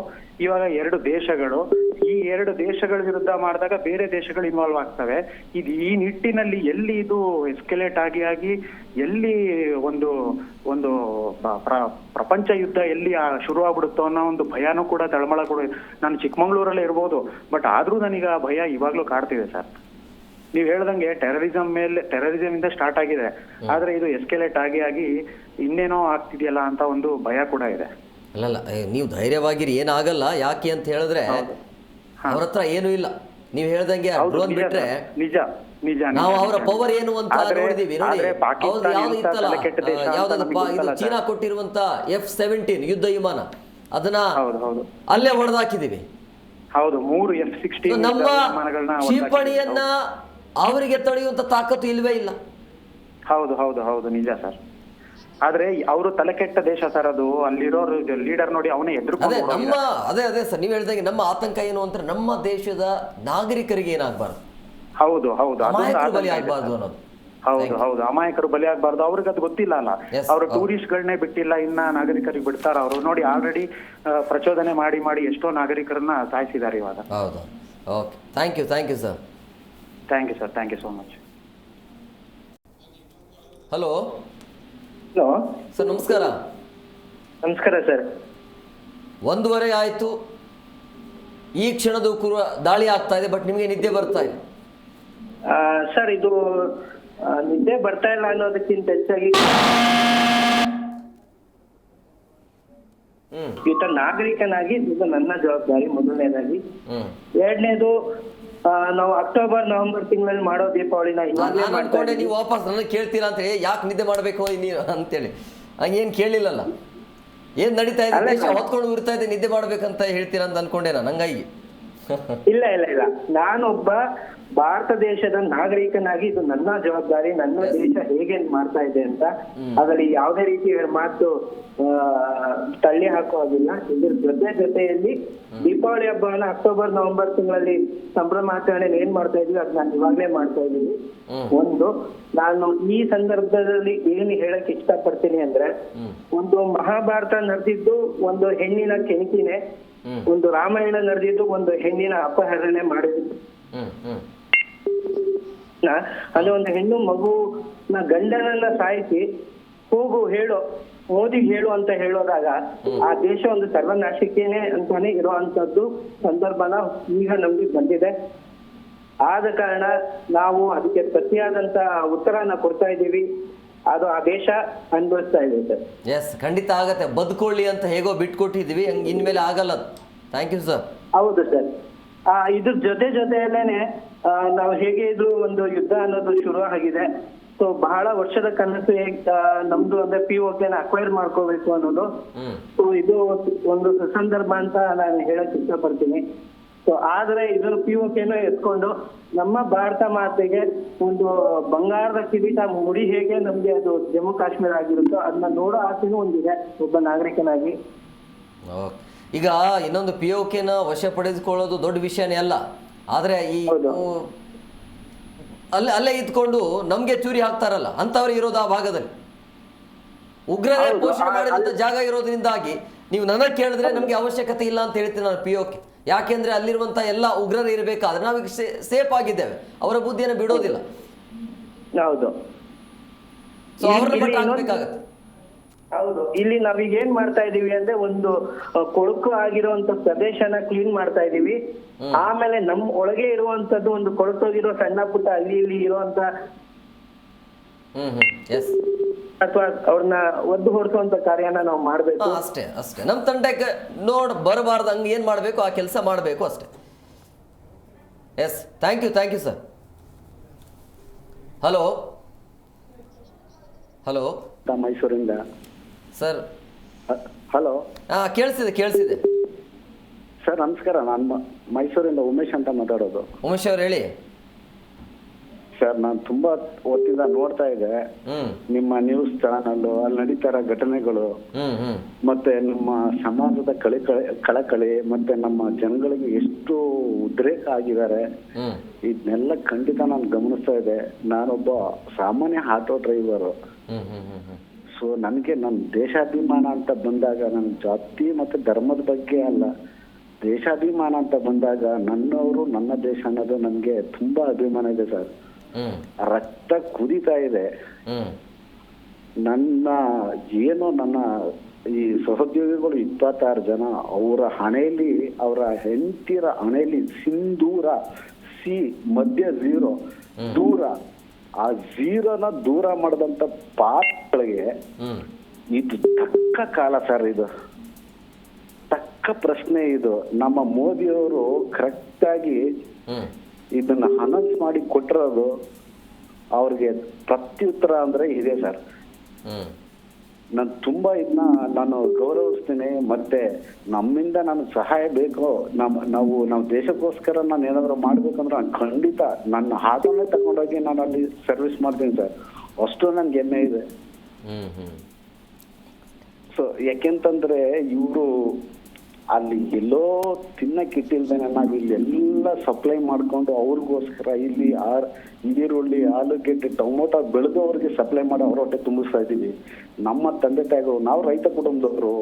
ಇವಾಗ ಎರಡು ದೇಶಗಳು ಈ ಎರಡು ದೇಶಗಳ ವಿರುದ್ಧ ಮಾಡಿದಾಗ ಬೇರೆ ದೇಶಗಳು ಇನ್ವಾಲ್ವ್ ಆಗ್ತವೆ. ಇದು ಈ ನಿಟ್ಟಿನಲ್ಲಿ ಎಲ್ಲಿ ಇದು ಎಸ್ಕಲೇಟ್ ಆಗಿ ಆಗಿ ಎಲ್ಲಿ ಒಂದು ಒಂದು ಪ್ರ- ಪ್ರ- ಪ್ರಪಂಚ ಯುದ್ಧ ಎಲ್ಲಿ ಶುರು ಆಗ್ಬಿಡುತ್ತೋ ಅನ್ನೋ ಒಂದು ಭಯನೂ ಕೂಡ ತಳಮಳ ಕೂಡ ನಾನು ಚಿಕ್ಕಮಂಗ್ಳೂರಲ್ಲೇ ಇರ್ಬೋದು. ಬಟ್ ಆದ್ರೂ ನನಗೆ ಆ ಭಯ ಇವಾಗ್ಲೂ ಕಾಡ್ತಿದೆ ಸರ್. ನೀವ್ ಹೇಳ್ದಂಗೆ ಟೆರರಿಸಂ ಮೇಲೆ ಟೆರರಿಸಂ ಇಂದ ಸ್ಟಾರ್ಟ್ ಆಗಿದೆ. ಆದ್ರೆ ಇದು ಎಸ್ಕಲೇಟ್ ಆಗಿ ಆಗಿ ಇನ್ನೇನೋ ಆಗ್ತಿದೆಯಲ್ಲ ಅಂತ ಒಂದು ಭಯ ಕೂಡ ಇದೆ. ಅಲ್ಲಲ್ಲ ನೀವು ಧೈರ್ಯವಾಗಿರಿ ಏನಾಗಲ್ಲ ಯಾಕೆ ಅಂತ ಹೇಳಿದ್ರೆ ಅವ್ರ ಹತ್ರ ಏನು ಇಲ್ಲ. ನೀವು ಹೇಳ್ದಂಗೆ ಡ್ರೋನ್ ಬಿಟ್ರೆ ನಿಜ ನಿಜ ನಾವು ಅವರ ಪವರ್ ಏನು ಅಂತ ನೋಡಿದೀವಿ ನೋಡಿ. ಯಾವ್ದು ಇತ್ತಲ್ಲ? ಇದು ಚೀನಾ ಕೊಟ್ಟಿರುವಂತ ಎಫ್ ಸೆವೆಂಟೀನ್ ಯುದ್ಧ ವಿಮಾನ. ಅದನ್ನ ಹೌದು ಹೌದು. ಅಲ್ಲೇ ಹೊಡೆದಾಕಿದೀವಿ. ಹೌದು ಮೂರು ಎಫ್ ಸಿಕ್ಸ್ಟೀನ್ ನಮ್ಮ ಕ್ಷಿಪಣಿಯನ್ನ ಅವರಿಗೆ ತಡೆಯುವಂತ ತಾಕತ್ತು ಇಲ್ವೇ ಇಲ್ಲ? ಹೌದು ಹೌದು ಹೌದು ನಿಜ ಸರ್. ಆದ್ರೆ ಅವರು ತಲೆಕೆಟ್ಟ ದೇಶ ಸರ್ ಅದು. ಅಲ್ಲಿರೋ ಲೀಡರ್ ನೋಡಿ ಅವನೇ ಅದೇ ಎದುರ್ಕೊಂಡು ನಮ್ಮ ಅದೇ ಅದೇ ಸರ್ ನೀವು ಹೇಳ್ದಂಗೆ ನಮ್ಮ ಆತಂಕ ಏನು ಅಂದ್ರೆ ನಮ್ಮ ದೇಶದ ನಾಗರಿಕರಿಗೆ ಏನಾಗಬಾರ್ದು? ಹೌದು ಹೌದು. ಅದೊಂದು ಅಮಾಯಕರು ಆತಂಕ ಇದೆ ಆಗ್ಬಾರ್ದು ಅನ್ನೋದು. ಹೌದು ಹೌದು. ಅಮಾಯಕರು ಬಲಿ ಆಗ್ಬಾರ್ದು. ಅವ್ರಿಗೆ ಅದು ಗೊತ್ತಿಲ್ಲ ಅಲ್ಲ. Yes, ಅವರು ಟೂರಿಸ್ಟ್ ಗಳನ್ನೇ ಬಿಟ್ಟಿಲ್ಲ ಇನ್ನ ನಾಗರಿಕರಿಗೆ ಬಿಡ್ತಾರ ಅವರು. ನೋಡಿ ಆಲ್ರೆಡಿ ಪ್ರಚೋದನೆ ಮಾಡಿ ಮಾಡಿ ಎಷ್ಟೋ ನಾಗರಿಕರನ್ನ ಸಾಯಿಸಿದ್ದಾರೆ ಇವಾಗ. ಹೌದು. Okay thank you thank you sir thank you sir thank you so much hello hello. Sir ನಮಸ್ಕಾರ. ನಮಸ್ಕಾರ ಸರ್. ಒಂದೂವರೆ ಆಯಿತು. ಈ ಕ್ಷಣದ ಕುರುವ ದಾಳಿ ಆಗ್ತಾ ಇದೆ ಬಟ್ ನಿಮಗೆ ನಿದ್ದೆ ಬರ್ತಾ ಇದೆ. ಆ, ಸರ್ ಇದು ಆ, ನಿದ್ದೆ ಬರ್ತಾ ಇಲ್ಲ ಅನ್ನೋದಕ್ಕಿಂತ ಹೆಚ್ಚಾಗಿ ಹ್ಮ್. ಈತ ನಾಗರಿಕನಾಗಿ ಇದು ನನ್ನ ಜವಾಬ್ದಾರಿ ಮೊದಲನೇದಾಗಿ. ಹ್ಮ್. ಎರಡನೇದು ನಾವು ಅಕ್ಟೋಬರ್ ನವೆಂಬರ್ ತಿಂಗಳಲ್ಲಿ ಮಾಡೋ ದೀಪಾವಳಿನ ಇವಾಗಲೇ ನಾನು ಮಾಡ್ತಾ ಅನ್ಕೊಂಡೆ ನೀವು ವಾಪಸ್ ನನಗೆ ಕೇಳ್ತೀರಾ ಅಂತ ಹೇಳಿ ಯಾಕೆ ನಿದ್ದೆ ಮಾಡಬೇಕು ನೀನು ಅಂತೇಳಿ. ಹಂಗೇನು ಕೇಳಿಲ್ಲಲ್ಲ. ಏನ್ ನಡೀತಾ ಇದೆ? ದೇಶ ಹೊತ್ಕೊಂಡು ಇರ್ತಾ ಇದೆ ನಿದ್ದೆ ಮಾಡ್ಬೇಕಂತ ಹೇಳ್ತೀರಾ ಅಂತ ಅನ್ಕೊಂಡೆ ನಾನು ಹಂಗಾಗಿ. ಇಲ್ಲ ಇಲ್ಲ ಇಲ್ಲ. ನಾನೊಬ್ಬ ಭಾರತ ದೇಶದ ನಾಗರಿಕನಾಗಿ ಇದು ನನ್ನ ಜವಾಬ್ದಾರಿ ನನ್ನ ದೇಶ ಹೇಗೆ ಮಾಡ್ತಾ ಇದೆ ಅಂತ. ಅದರಲ್ಲಿ ಯಾವುದೇ ರೀತಿ ಮಾತು ಆ, ತಳ್ಳಿ ಹಾಕುವಾಗಿಲ್ಲ ಇದ್ರ ಜೊತೆ ಜೊತೆಯಲ್ಲಿ ದೀಪಾವಳಿ ಹಬ್ಬವನ್ನ ಅಕ್ಟೋಬರ್ ನವೆಂಬರ್ ತಿಂಗಳಲ್ಲಿ ಸಂಭ್ರಮಾಚರಣೆ ಏನ್ ಮಾಡ್ತಾ ಇದೀವಿ ಅದ್ ನಾನು ಇವಾಗ್ಲೇ ಮಾಡ್ತಾ ಇದ್ದೀನಿ ಒಂದು ನಾನು ಈ ಸಂದರ್ಭದಲ್ಲಿ ಏನು ಹೇಳಕ್ ಇಷ್ಟಪಡ್ತೀನಿ ಅಂದ್ರೆ ಒಂದು ಮಹಾಭಾರತ ನಡೆದಿದ್ದು ಒಂದು ಹೆಣ್ಣಿನ ಕೆಣಕಿನೇ ಒಂದು ರಾಮಾಯಣ ನಡೆದಿದ್ದು ಒಂದು ಹೆಣ್ಣಿನ ಅಪಹರಣೆ ಮಾಡಿದ್ದು. ಅಲ್ಲಿ ಒಂದು ಹೆಣ್ಣು ಮಗುನ ಗಂಡನನ್ನ ಸಾಯಿಸಿ ಹೋಗು ಹೇಳು ಮೋದಿ ಹೇಳು ಅಂತ ಹೇಳೋದಾಗ ಆ ದೇಶ ಒಂದು ಸರ್ವನಾಶಿಕೇನೆ ಅಂತಾನೆ ಇರುವಂತದ್ದು ಸಂದರ್ಭನ ಈಗ ನಮ್ಗೆ ಬಂದಿದೆ. ಆದ ಕಾರಣ ನಾವು ಅದಕ್ಕೆ ಪ್ರತಿಯಾದಂತ ಉತ್ತರನ ಕೊಡ್ತಾ ಇದ್ದೀವಿ. ಅದು ಆ ದೇಶ ಅನುಭವಿಸ್ತಾ ಇದೆ ಸರ್. ಎಸ್ ಖಂಡಿತ ಆಗತ್ತೆ. ಬದುಕೊಳ್ಳಿ ಅಂತ ಹೇಗೋ ಬಿಟ್ಕೊಟ್ಟಿದೀವಿ ಹಂಗೆ ಇನ್ಮೇಲೆ ಆಗಲ್ಲ. ಥ್ಯಾಂಕ್ ಯು ಸರ್ ಹೌದು ಸರ್. ಆ ಇದ್ರ ಜೊತೆ ಜೊತೆಯಲ್ಲೇನೆ ನಾವು ಹೇಗೆ ಇದು ಒಂದು ಯುದ್ಧ ಅನ್ನೋದು ಶುರು ಆಗಿದೆ. ಸೊ ಬಹಳ ವರ್ಷದ ಕನಸು ನಮ್ದು ಅಂದ್ರೆ ಪಿ ಓಕೆನ ಅಕ್ವೈರ್ ಮಾಡ್ಕೋಬೇಕು ಅನ್ನೋದು. ಸೊ ಇದು ಒಂದು ಸಂದರ್ಭ ಅಂತ ನಾನು ಹೇಳಕ್ ಇಷ್ಟಪಡ್ತೀನಿ. ಸೊ ಆದ್ರೆ ಇದನ್ನು ಪಿ ಓಕೆನ ಎತ್ಕೊಂಡು ನಮ್ಮ ಭಾರತ ಮಾತೆಗೆ ಒಂದು ಬಂಗಾರದ ಕಿರೀಟ ಮುಡಿ ಹೇಗೆ ನಮ್ಗೆ ಅದು ಜಮ್ಮು ಕಾಶ್ಮೀರ ಆಗಿರುತ್ತೋ ಅದನ್ನ ನೋಡೋ ಆಸೆನೂ ಒಂದಿದೆ ಒಬ್ಬ ನಾಗರಿಕನಾಗಿ. ಈಗ ಇನ್ನೊಂದು ಪಿ ಓ ಕೆನ ವಶಪಡಿಸಿಕೊಳ್ಳೋದು ದೊಡ್ಡ ವಿಷಯನೇ ಅಲ್ಲ. ಆದರೆ ಈ ಅಲ್ಲೇ ಅಲ್ಲೇ ಇದ್ಕೊಂಡು ನಮಗೆ ಚೂರಿ ಹಾಕ್ತಾರಲ್ಲ ಅಂಥವ್ರು ಇರೋದು ಆ ಭಾಗದಲ್ಲಿ. ಉಗ್ರರೇ ಪೋಷಣೆ ಮಾಡಿದಂಥ ಜಾಗ ಇರೋದ್ರಿಂದಾಗಿ ನೀವು ನನಗೆ ಕೇಳಿದ್ರೆ ನಮಗೆ ಅವಶ್ಯಕತೆ ಇಲ್ಲ ಅಂತ ಹೇಳ್ತೀನಿ ನಾನು ಪಿ ಓಕೆ ಯಾಕೆಂದ್ರೆ ಅಲ್ಲಿರುವಂಥ ಎಲ್ಲ ಉಗ್ರರು ಇರಬೇಕಾದ್ರೆ ನಾವೀಗ ಸೇಫ್ ಆಗಿದ್ದೇವೆ. ಅವರ ಬುದ್ಧಿಯನ್ನು ಬಿಡೋದಿಲ್ಲ. ಹೌದು. ಸೊ ಅವ್ರನ್ನ ಬಟ್ಟೆ ಬಟ್ ಆಗ್ಬೇಕಾಗತ್ತೆ ಹೌದು. ಇಲ್ಲಿ ನಾವೀಗ ಏನ್ ಮಾಡ್ತಾ ಇದೀವಿ ಅಂದ್ರೆ ಒಂದು ಕೊಳಕು ಆಗಿರುವಂತ ಪ್ರದೇಶನ ಕ್ಲೀನ್ ಮಾಡ್ತಾ ಇದೀವಿ. ಆಮೇಲೆ ನಮ್ ಒಳಗೆ ಇರುವಂತದ್ದು ಒಂದು ಕೊಳತೋಗಿರೋ ಸಣ್ಣ ಪುಟ್ಟ ಅಲ್ಲಿ ಇಲ್ಲಿ ಇರುವಂತ ಅಥವಾ ಅವ್ರನ್ನ ಒದ್ದು ಹೊರಸುವಂತ ಕಾರ್ಯನ ನಾವು ಮಾಡ್ಬೇಕು. ಅಷ್ಟೇ ಅಷ್ಟೇ. ನಮ್ಮ ತಂಡಕ್ಕೆ ನೋಡ್ ಬರಬಾರ್ದು ಹಂಗ ಏನು ಮಾಡಬೇಕು ಆ ಕೆಲಸ ಮಾಡಬೇಕು ಅಷ್ಟೇ. Yes thank you thank you sir hello hello ಮೈಸೂರಿಂದ. ಸರ್. ಹಲೋ. ಹಾಂ ಕೇಳಿಸಿದೆ ಕೇಳಿಸಿದೆ. ಸರ್ ನಮಸ್ಕಾರ ನಾನು ಮೈಸೂರಿಂದ ಉಮೇಶ್ ಅಂತ ಮಾತಾಡೋದು. ಉಮೇಶ್ ಅವ್ರು ಹೇಳಿ. ಸರ್ ನಾನು ತುಂಬಾ ಹೊತ್ತಿಂದ ನೋಡ್ತಾ ಇದ್ದೆ. ನಿಮ್ಮ ನ್ಯೂಸ್ ಚಾನಲ್ ಅಲ್ಲಿ ನಡೀತಾ ಇರೋ ಘಟನೆಗಳು. ಮತ್ತೆ ನಮ್ಮ ಸಮಾಜದ ಕಳಿ ಕಳಕಳಿ ಮತ್ತೆ ನಮ್ಮ ಜನಗಳಿಗೆ ಎಷ್ಟು ಉದ್ರೇಕ ಆಗಿದ್ದಾರೆ. ಇದನ್ನೆಲ್ಲ ಖಂಡಿತ ನಾನು ಗಮನಿಸ್ತಾ ಇದ್ದೆ. ನಾನೊಬ್ಬ ಸಾಮಾನ್ಯ ಆಟೋ ಡ್ರೈವರು. ಸೊ ನನಗೆ ನನ್ನ ದೇಶಾಭಿಮಾನ ಅಂತ ಬಂದಾಗ ನನ್ನ ಜಾತಿ ಮತ್ತು ಧರ್ಮದ ಬಗ್ಗೆ ಅಲ್ಲ. ದೇಶಾಭಿಮಾನ ಅಂತ ಬಂದಾಗ ನನ್ನವರು ನನ್ನ ದೇಶ ಅನ್ನೋದು ನನಗೆ ತುಂಬಾ ಅಭಿಮಾನ ಇದೆ ಸರ್. ರಕ್ತ ಕುದೀತಾ ಇದೆ. ನನ್ನ ಏನು ನನ್ನ ಈ ಸಹೋದ್ಯೋಗಿಗಳು ಇಪ್ಪತ್ತಾರು ಜನ ಅವರ ಹಣೆಯಲ್ಲಿ ಅವರ ಹೆಂಡತಿರ ಹಣೆಯಲ್ಲಿ ಸಿಂಧೂರ ಸಿ ಮಧ್ಯ ಝೀರೋ ದೂರ ಆ ಝೀರೋನ ದೂರ ಮಾಡಿದಂತ ಪಾತ್ರಗಳಿಗೆ ಇದು ತಕ್ಕ ಕಾಲ ಸರ್ ಇದು. ತಕ್ಕ ಪ್ರಶ್ನೆ ಇದು. ನಮ್ಮ ಮೋದಿಯವರು ಕರೆಕ್ಟ್ ಆಗಿ ಇದನ್ನ ಅನೌನ್ಸ್ ಮಾಡಿ ಕೊಟ್ಟಿರೋದು ಅವ್ರಿಗೆ ಪ್ರತ್ಯುತ್ತರ ಅಂದ್ರೆ ಇದೆ ಸರ್. ನಾನು ತುಂಬಾ ಇದನ್ನ ನಾನು ಗೌರವಿಸ್ತೀನಿ ಮತ್ತೆ ನಮ್ಮಿಂದ ನನಗೆ ಸಹಾಯ ಬೇಕು. ನಮ್ಮ ನಾವು ನಾವು ದೇಶಕ್ಕೋಸ್ಕರ ನಾನು ಏನಾದ್ರು ಮಾಡ್ಬೇಕಂದ್ರೆ ನಾನು ಖಂಡಿತ ನನ್ನ ಹಾಡನ್ನೇ ತಗೊಂಡೋಗಿ ನಾನು ಅಲ್ಲಿ ಸರ್ವಿಸ್ ಮಾಡ್ತೀನಿ ಸರ್. ಅಷ್ಟು ನನ್ಗೆ ಹೆಮ್ಮೆ ಇದೆ. ಸೊ ಯಾಕೆಂತಂದ್ರೆ ಇವರು ಅಲ್ಲಿ ಎಲ್ಲೋ ತಿನ್ನಕ್ಕಿಟ್ಟಿಲ್ದೇನೆ ನಾವು ಇಲ್ಲಿ ಎಲ್ಲ ಸಪ್ಲೈ ಮಾಡ್ಕೊಂಡು ಅವ್ರಿಗೋಸ್ಕರ ಇಲ್ಲಿ ಆರ್ ಈರುಳ್ಳಿ, ಆಲೂಗೆಡ್ಡೆ, ಟೊಮೊಟೊ ಬೆಳೆದು ಅವ್ರಿಗೆ ಸಪ್ಲೈ ಮಾಡಿ ಅವ್ರ ಹೊಟ್ಟೆ ತುಂಬಿಸ್ತಾ ಇದ್ದೀವಿ. ನಮ್ಮ ತಂದೆ ತಾಯಿಗಳು, ನಾವು ರೈತ ಕುಟುಂಬದವರು,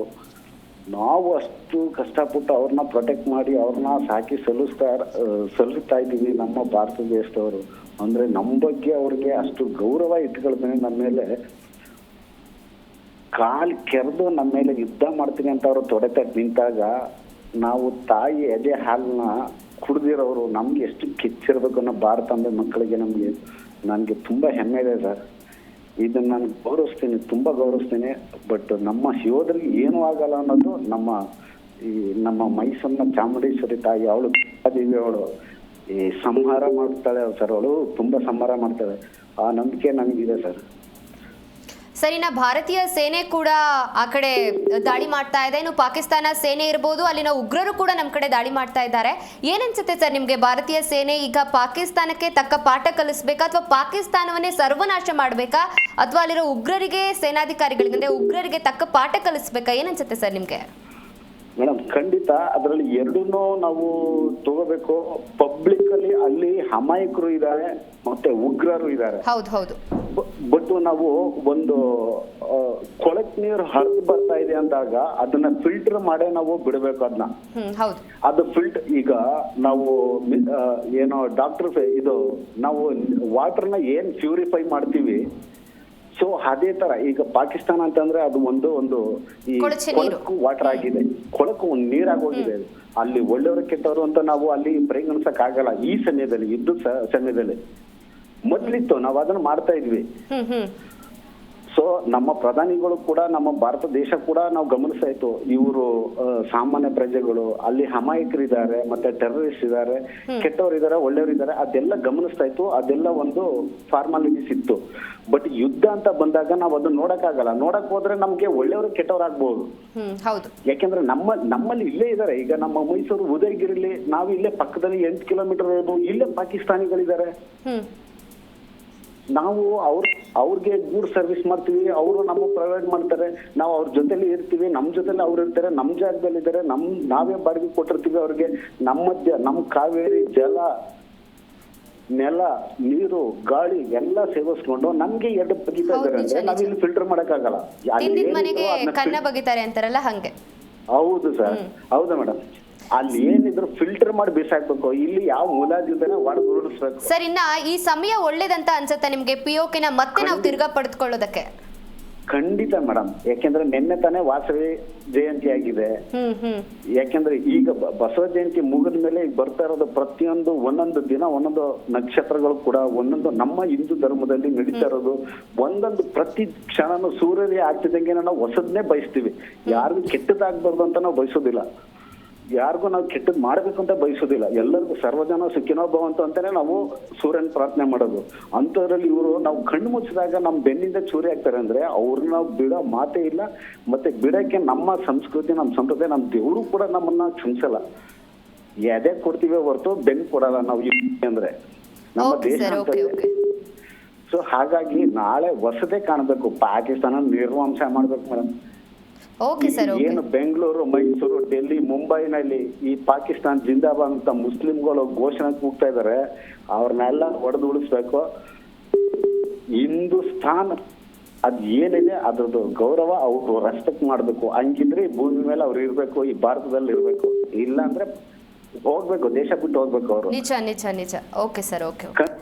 ನಾವು ಅಷ್ಟು ಕಷ್ಟಪಟ್ಟು ಅವ್ರನ್ನ ಪ್ರೊಟೆಕ್ಟ್ ಮಾಡಿ ಅವ್ರನ್ನ ಸಾಕಿ ಸಲ್ಲಿಸ್ತಾ ಸಲ್ಲಿಸ್ತಾ ಇದ್ದೀವಿ ನಮ್ಮ ಭಾರತ ದೇಶದವರು. ಅಂದ್ರೆ ನಮ್ಮ ಬಗ್ಗೆ ಅವ್ರಿಗೆ ಅಷ್ಟು ಗೌರವ ಇಟ್ಕೊಳ್ತೇನೆ ನಮ್ಮ ಮೇಲೆ. ಕಾಲ್ ಕೆರೆದು ನಮ್ಮ ಮೇಲೆ ಯುದ್ಧ ಮಾಡ್ತೀನಿ ಅಂತ ಅವರು ತೊಡೆ ನಿಂತಾಗ ನಾವು ತಾಯಿ ಎದೆ ಹಾಲನ್ನ ಕುಡ್ದಿರೋರು ನಮ್ಗೆ ಎಷ್ಟು ಕಿಚ್ಚಿರ್ಬೇಕು ಅನ್ನೋ ಭಾರತ ಅಂದ್ರೆ ಮಕ್ಕಳಿಗೆ ನಮ್ಗೆ, ನನಗೆ ತುಂಬಾ ಹೆಮ್ಮೆ ಇದೆ ಸರ್. ಇದನ್ನ ನಾನು ಗೌರವಿಸ್ತೀನಿ, ತುಂಬಾ ಗೌರವಿಸ್ತೀನಿ. ಬಟ್ ನಮ್ಮ ಯೋಧರಿಗೆ ಏನೂ ಆಗಲ್ಲ ಅನ್ನೋದು ನಮ್ಮ ಈ ನಮ್ಮ ಮೈಸೂರಿನ ಚಾಮುಂಡೇಶ್ವರಿ ತಾಯಿ ಅವಳು ದೇವಿ ಅವಳು. ಈ ಸಂಹಾರ ಮಾಡ್ತಾಳೆ ಸರ್ ಅವಳು, ತುಂಬಾ ಸಂಹಾರ ಮಾಡ್ತಾಳೆ. ಆ ನಂಬಿಕೆ ನನಗಿದೆ ಸರ್. ಸರ್ ನಾ ಭಾರತೀಯ ಸೇನೆ ಕೂಡ ಆ ಕಡೆ ದಾಳಿ ಮಾಡ್ತಾ ಇದೆ. ಇನ್ನು ಪಾಕಿಸ್ತಾನ ಸೇನೆ ಇರ್ಬೋದು ಅಲ್ಲಿನ ಉಗ್ರರು ಕೂಡ ನಮ್ಮ ಕಡೆ ದಾಳಿ ಮಾಡ್ತಾ ಇದ್ದಾರೆ. ಏನನ್ಸುತ್ತೆ ಸರ್ ನಿಮಗೆ ಭಾರತೀಯ ಸೇನೆ ಈಗ ಪಾಕಿಸ್ತಾನಕ್ಕೆ ತಕ್ಕ ಪಾಠ ಕಲಿಸ್ಬೇಕಾ? ಅಥವಾ ಪಾಕಿಸ್ತಾನವನ್ನೇ ಸರ್ವನಾಶ ಮಾಡಬೇಕಾ? ಅಥವಾ ಅಲ್ಲಿರೋ ಉಗ್ರರಿಗೆ ಸೇನಾಧಿಕಾರಿಗಳಿಗೆ ಅಂದ್ರೆ ಉಗ್ರರಿಗೆ ತಕ್ಕ ಪಾಠ ಕಲಿಸ್ಬೇಕಾ? ಏನನ್ಸುತ್ತೆ ಸರ್ ನಿಮಗೆ? ಮೇಡಮ್ ಖಂಡಿತ ಅದರಲ್ಲಿ ಎರಡನ್ನೂ ನಾವು ತಗೋಬೇಕು. ಪಬ್ಲಿಕ್ ಅಲ್ಲಿ ಅಲ್ಲಿ ಅಮಾಯಕರು ಇದ್ದಾರೆ ಮತ್ತೆ ಉಗ್ರರು ಇದ್ದಾರೆ. ಹೌದು ಹೌದು. ಬಟ್ ನಾವು ಒಂದು ಕೊಳಕ್ ನೀರು ಹರಿದು ಬರ್ತಾ ಇದೆ ಅಂದಾಗ ಅದನ್ನ ಫಿಲ್ಟರ್ ಮಾಡೇ ನಾವು ಬಿಡಬೇಕು ಅದನ್ನ ಅದು ಫಿಲ್ಟರ್ ಈಗ ನಾವು ಏನೋ ಡಾಕ್ಟರ್ ಇದು ನಾವು ವಾಟರ್ನ ಏನ್ ಪ್ಯೂರಿಫೈ ಮಾಡ್ತೀವಿ ಸೊ ಅದೇ ತರ ಈಗ ಪಾಕಿಸ್ತಾನ ಅಂತಂದ್ರೆ ಅದು ಒಂದು ಒಂದು ಈ. ಕೊಳಕು ವಾಟರ್ ಆಗಿದೆ. ಕೊಳಕು ಒಂದು ನೀರಾಗೋಗಿದೆ ಅಲ್ಲಿ ಒಳ್ಳೆಯವರು ಕೆಟ್ಟವರು ಅಂತ ನಾವು ಅಲ್ಲಿ ಪರಿಗಣಿಸಕ್ ಆಗಲ್ಲ ಈ ಸಮಯದಲ್ಲಿ ಯುದ್ಧ ಸಮಯದಲ್ಲಿ. ಮೊದ್ಲಿತ್ತು ನಾವು ಅದನ್ನ ಮಾಡ್ತಾ ಇದ್ವಿ. ಸೊ ನಮ್ಮ ಪ್ರಧಾನಿಗಳು ಕೂಡ ನಮ್ಮ ಭಾರತ ದೇಶ ಕೂಡ ನಾವು ಗಮನಿಸಾಯ್ತು ಇವರು ಸಾಮಾನ್ಯ ಪ್ರಜೆಗಳು ಅಲ್ಲಿ ಹಮಾಯಕರಿದ್ದಾರೆ ಮತ್ತೆ ಟೆರರಿಸ್ಟ್ ಇದ್ದಾರೆ ಕೆಟ್ಟವರು ಇದ್ದಾರೆ ಒಳ್ಳೆಯವರು ಇದ್ದಾರೆ ಅದೆಲ್ಲ ಗಮನಿಸ್ತಾ ಇತ್ತು ಅದೆಲ್ಲ ಒಂದು ಫಾರ್ಮಾಲಿಟೀಸ್ ಇತ್ತು ಬಟ್ ಯುದ್ಧ ಅಂತ ಬಂದಾಗ ನಾವು ಅದನ್ನ ನೋಡಕ್ಕಾಗಲ್ಲ. ನೋಡಕ್ ಹೋದ್ರೆ ನಮ್ಗೆ ಒಳ್ಳೆಯವರು ಕೆಟ್ಟವ್ರು ಆಗ್ಬೋದು ಹ್ಮ್ ಹೌದು. ಯಾಕೆಂದ್ರೆ ನಮ್ಮ ನಮ್ಮಲ್ಲಿ ಇಲ್ಲೇ ಇದ್ದಾರೆ ಈಗ ನಮ್ಮ ಮೈಸೂರು ಉದಯಗಿರಿಲಿ ನಾವು ಇಲ್ಲೇ ಪಕ್ಕದಲ್ಲಿ ಎಂಟು ಕಿಲೋಮೀಟರ್ ಇಲ್ಲೇ ಪಾಕಿಸ್ತಾನಿಗಳಿದ್ದಾರೆ. ನಾವು ಅವ್ರ ಅವ್ರಿಗೆ ಗೂಡ್ ಸರ್ವಿಸ್ ಮಾಡ್ತೀವಿ ಅವರು ನಮಗೆ ಪ್ರೊವೈಡ್ ಮಾಡ್ತಾರೆ ನಾವು ಅವ್ರ ಜೊತೆಲಿ ಇರ್ತೀವಿ ನಮ್ಮ ಜೊತೆಲಿ ಅವ್ರು ಇರ್ತಾರೆ ನಮ್ಮ ಜಾಗದಲ್ಲಿ ಇದ್ದಾರೆ ನಮ್ ನಾವೇ ಬಾಡಿಗೆ ಕೊಟ್ಟಿರ್ತೀವಿ ಅವ್ರಿಗೆ. ನಮ್ಮ ಮಧ್ಯ ನಮ್ಮ ಕಾವೇರಿ ಜಲ ನೆಲ ನೀರು ಗಾಳಿ ಎಲ್ಲ ಸೇವಿಸ್ಕೊಂಡು ನಮ್ಗೆ ಎರಡು ಬಗಿತಾ ಹೌದು, ಇದಾರೆ ಅಂದ್ರೆ ನಾವ್ ಇಲ್ಲಿ ಫಿಲ್ಟರ್ ಮಾಡಕ್ಕಾಗಲ್ಲ. ಕನ್ನ ಬಗಿತಾರೆ ಅಂತಾರಲ್ಲ ಹಂಗೆ. ಹೌದು ಸರ್. ಹೌದಾ ಮೇಡಮ್ ಅಲ್ಲಿ ಏನಿದ್ರು ಫಿಲ್ಟರ್ ಮಾಡಿ ಬಿಸಾಕ್ಬೇಕು. ಇಲ್ಲಿ ಯಾವ ಮುಲಾಜಿದ್ದನ ಒಡೆದು ಉರುಳಿಸ್ಬೇಕು ಸರ್ ಇನ್ನ ಈ ಸಮಯ ಒಳ್ಳೇದಂತ ಅನ್ಸುತ್ತೆ ನಿಮ್ಗೆ ಪಿ ನ ಮತ್ತೆ ನಾವು ತಿರ್ಗಾ ಪಡೆದುಕೊಳ್ಳೋದಕ್ಕೆ ಖಂಡಿತ ಮೇಡಮ್. ಯಾಕೆಂದ್ರೆ ನಿನ್ನೆ ತಾನೇ ವಾಸವಿ ಜಯಂತಿ ಆಗಿದೆ. ಹ್ಮ್ ಹ್ಮ್. ಯಾಕೆಂದ್ರೆ ಈಗ ಬ- ಬಸವ ಜಯಂತಿ ಮುಗಿದ ಮೇಲೆ ಈಗ ಬರ್ತಾ ಇರೋದು ಪ್ರತಿಯೊಂದು ಒಂದೊಂದು ದಿನ ಒಂದೊಂದು ನಕ್ಷತ್ರಗಳು ಕೂಡ ಒಂದೊಂದು ನಮ್ಮ ಹಿಂದೂ ಧರ್ಮದಲ್ಲಿ ನಡೀತಾ ಇರೋದು ಒಂದೊಂದು ಪ್ರತಿ ಕ್ಷಣನೂ ಸೂರ್ಯನೇ ಆಗ್ತಿದ್ದಂಗೆ ನಾವು ಹೊಸದನ್ನೇ ಬಯಸ್ತೀವಿ. ಯಾರಿಗೂ ಕೆಟ್ಟದಾಗ್ಬಾರ್ದು ಅಂತ ನಾವು ಬಯಸೋದಿಲ್ಲ. ಯಾರಿಗೂ ನಾವು ಕೆಟ್ಟದ್ ಮಾಡಬೇಕು ಅಂತ ಬಯಸೋದಿಲ್ಲ. ಎಲ್ಲರಿಗೂ ಸರ್ವಜನ ಸುಖಿನೋ ಭವಂತ ಅಂತಾನೆ ನಾವು ಸೂರ್ಯನ ಪ್ರಾರ್ಥನೆ ಮಾಡೋದು. ಅಂಥದ್ರಲ್ಲಿ ಇವರು ನಾವು ಕಣ್ಣು ಮುಚ್ಚಿದಾಗ ನಮ್ಮ ಬೆನ್ನಿಂದ ಚೂರಿ ಆಗ್ತಾರೆ ಅಂದ್ರೆ ಅವ್ರನ್ನ ನಾವು ಬಿಡೋ ಮಾತೇ ಇಲ್ಲ ಮತ್ತೆ ಬಿಡಕ್ಕೆ ನಮ್ಮ ಸಂಸ್ಕೃತಿ ನಮ್ಮ ಸಂಪ್ರದಾಯ ನಮ್ಮ ದೇವರು ಕೂಡ ನಮ್ಮನ್ನ ಕ್ಷಮಿಸಲ್ಲ ಎದೆ ಕೊಡ್ತೀವಿ ಹೊರತು ಬೆನ್ ಕೊಡಲ್ಲ ನಾವು ಅಂದ್ರೆ. ನಮ್ಮ ದೇಶ ಸೊ ಹಾಗಾಗಿ ನಾಳೆ ಹೊಸದೇ ಕಾಣಬೇಕು ಪಾಕಿಸ್ತಾನ ನಿರ್ವಂಶ ಮಾಡ್ಬೇಕು ಮೇಡಮ್ ಏನು ಬೆಂಗಳೂರು ಮೈಸೂರು ಡೆಲ್ಲಿ ಮುಂಬೈನಲ್ಲಿ ಈ ಪಾಕಿಸ್ತಾನ್ ಜಿಂದಾಬಾದ್ ಅಂತ ಮುಸ್ಲಿಂಗಳು ಘೋಷಣೆ ಕೂಗ್ತಾ ಇದಾರೆ. ಅವ್ರನ್ನೆಲ್ಲ ಹೊಡೆದು ಉಳಿಸ್ಬೇಕು. ಹಿಂದೂಸ್ತಾನ್ ಅದ್ ಏನಿದೆ ಅದ್ರದ್ದು ಗೌರವ ಅವ್ರು ರೆಸ್ಪೆಕ್ಟ್ ಮಾಡ್ಬೇಕು. ಹಂಗಿದ್ರೆ ಈ ಭೂಮಿ ಮೇಲೆ ಅವ್ರು ಇರ್ಬೇಕು ಈ ಭಾರತದಲ್ಲಿ ಇರ್ಬೇಕು. ಇಲ್ಲ ಅಂದ್ರೆ ಹೋಗ್ಬೇಕು ದೇಶ ಬಿಟ್ಟು ಹೋಗ್ಬೇಕು ಅವರು. ನಿಜ ನಿಜ ನಿಜ. Okay sir okay okay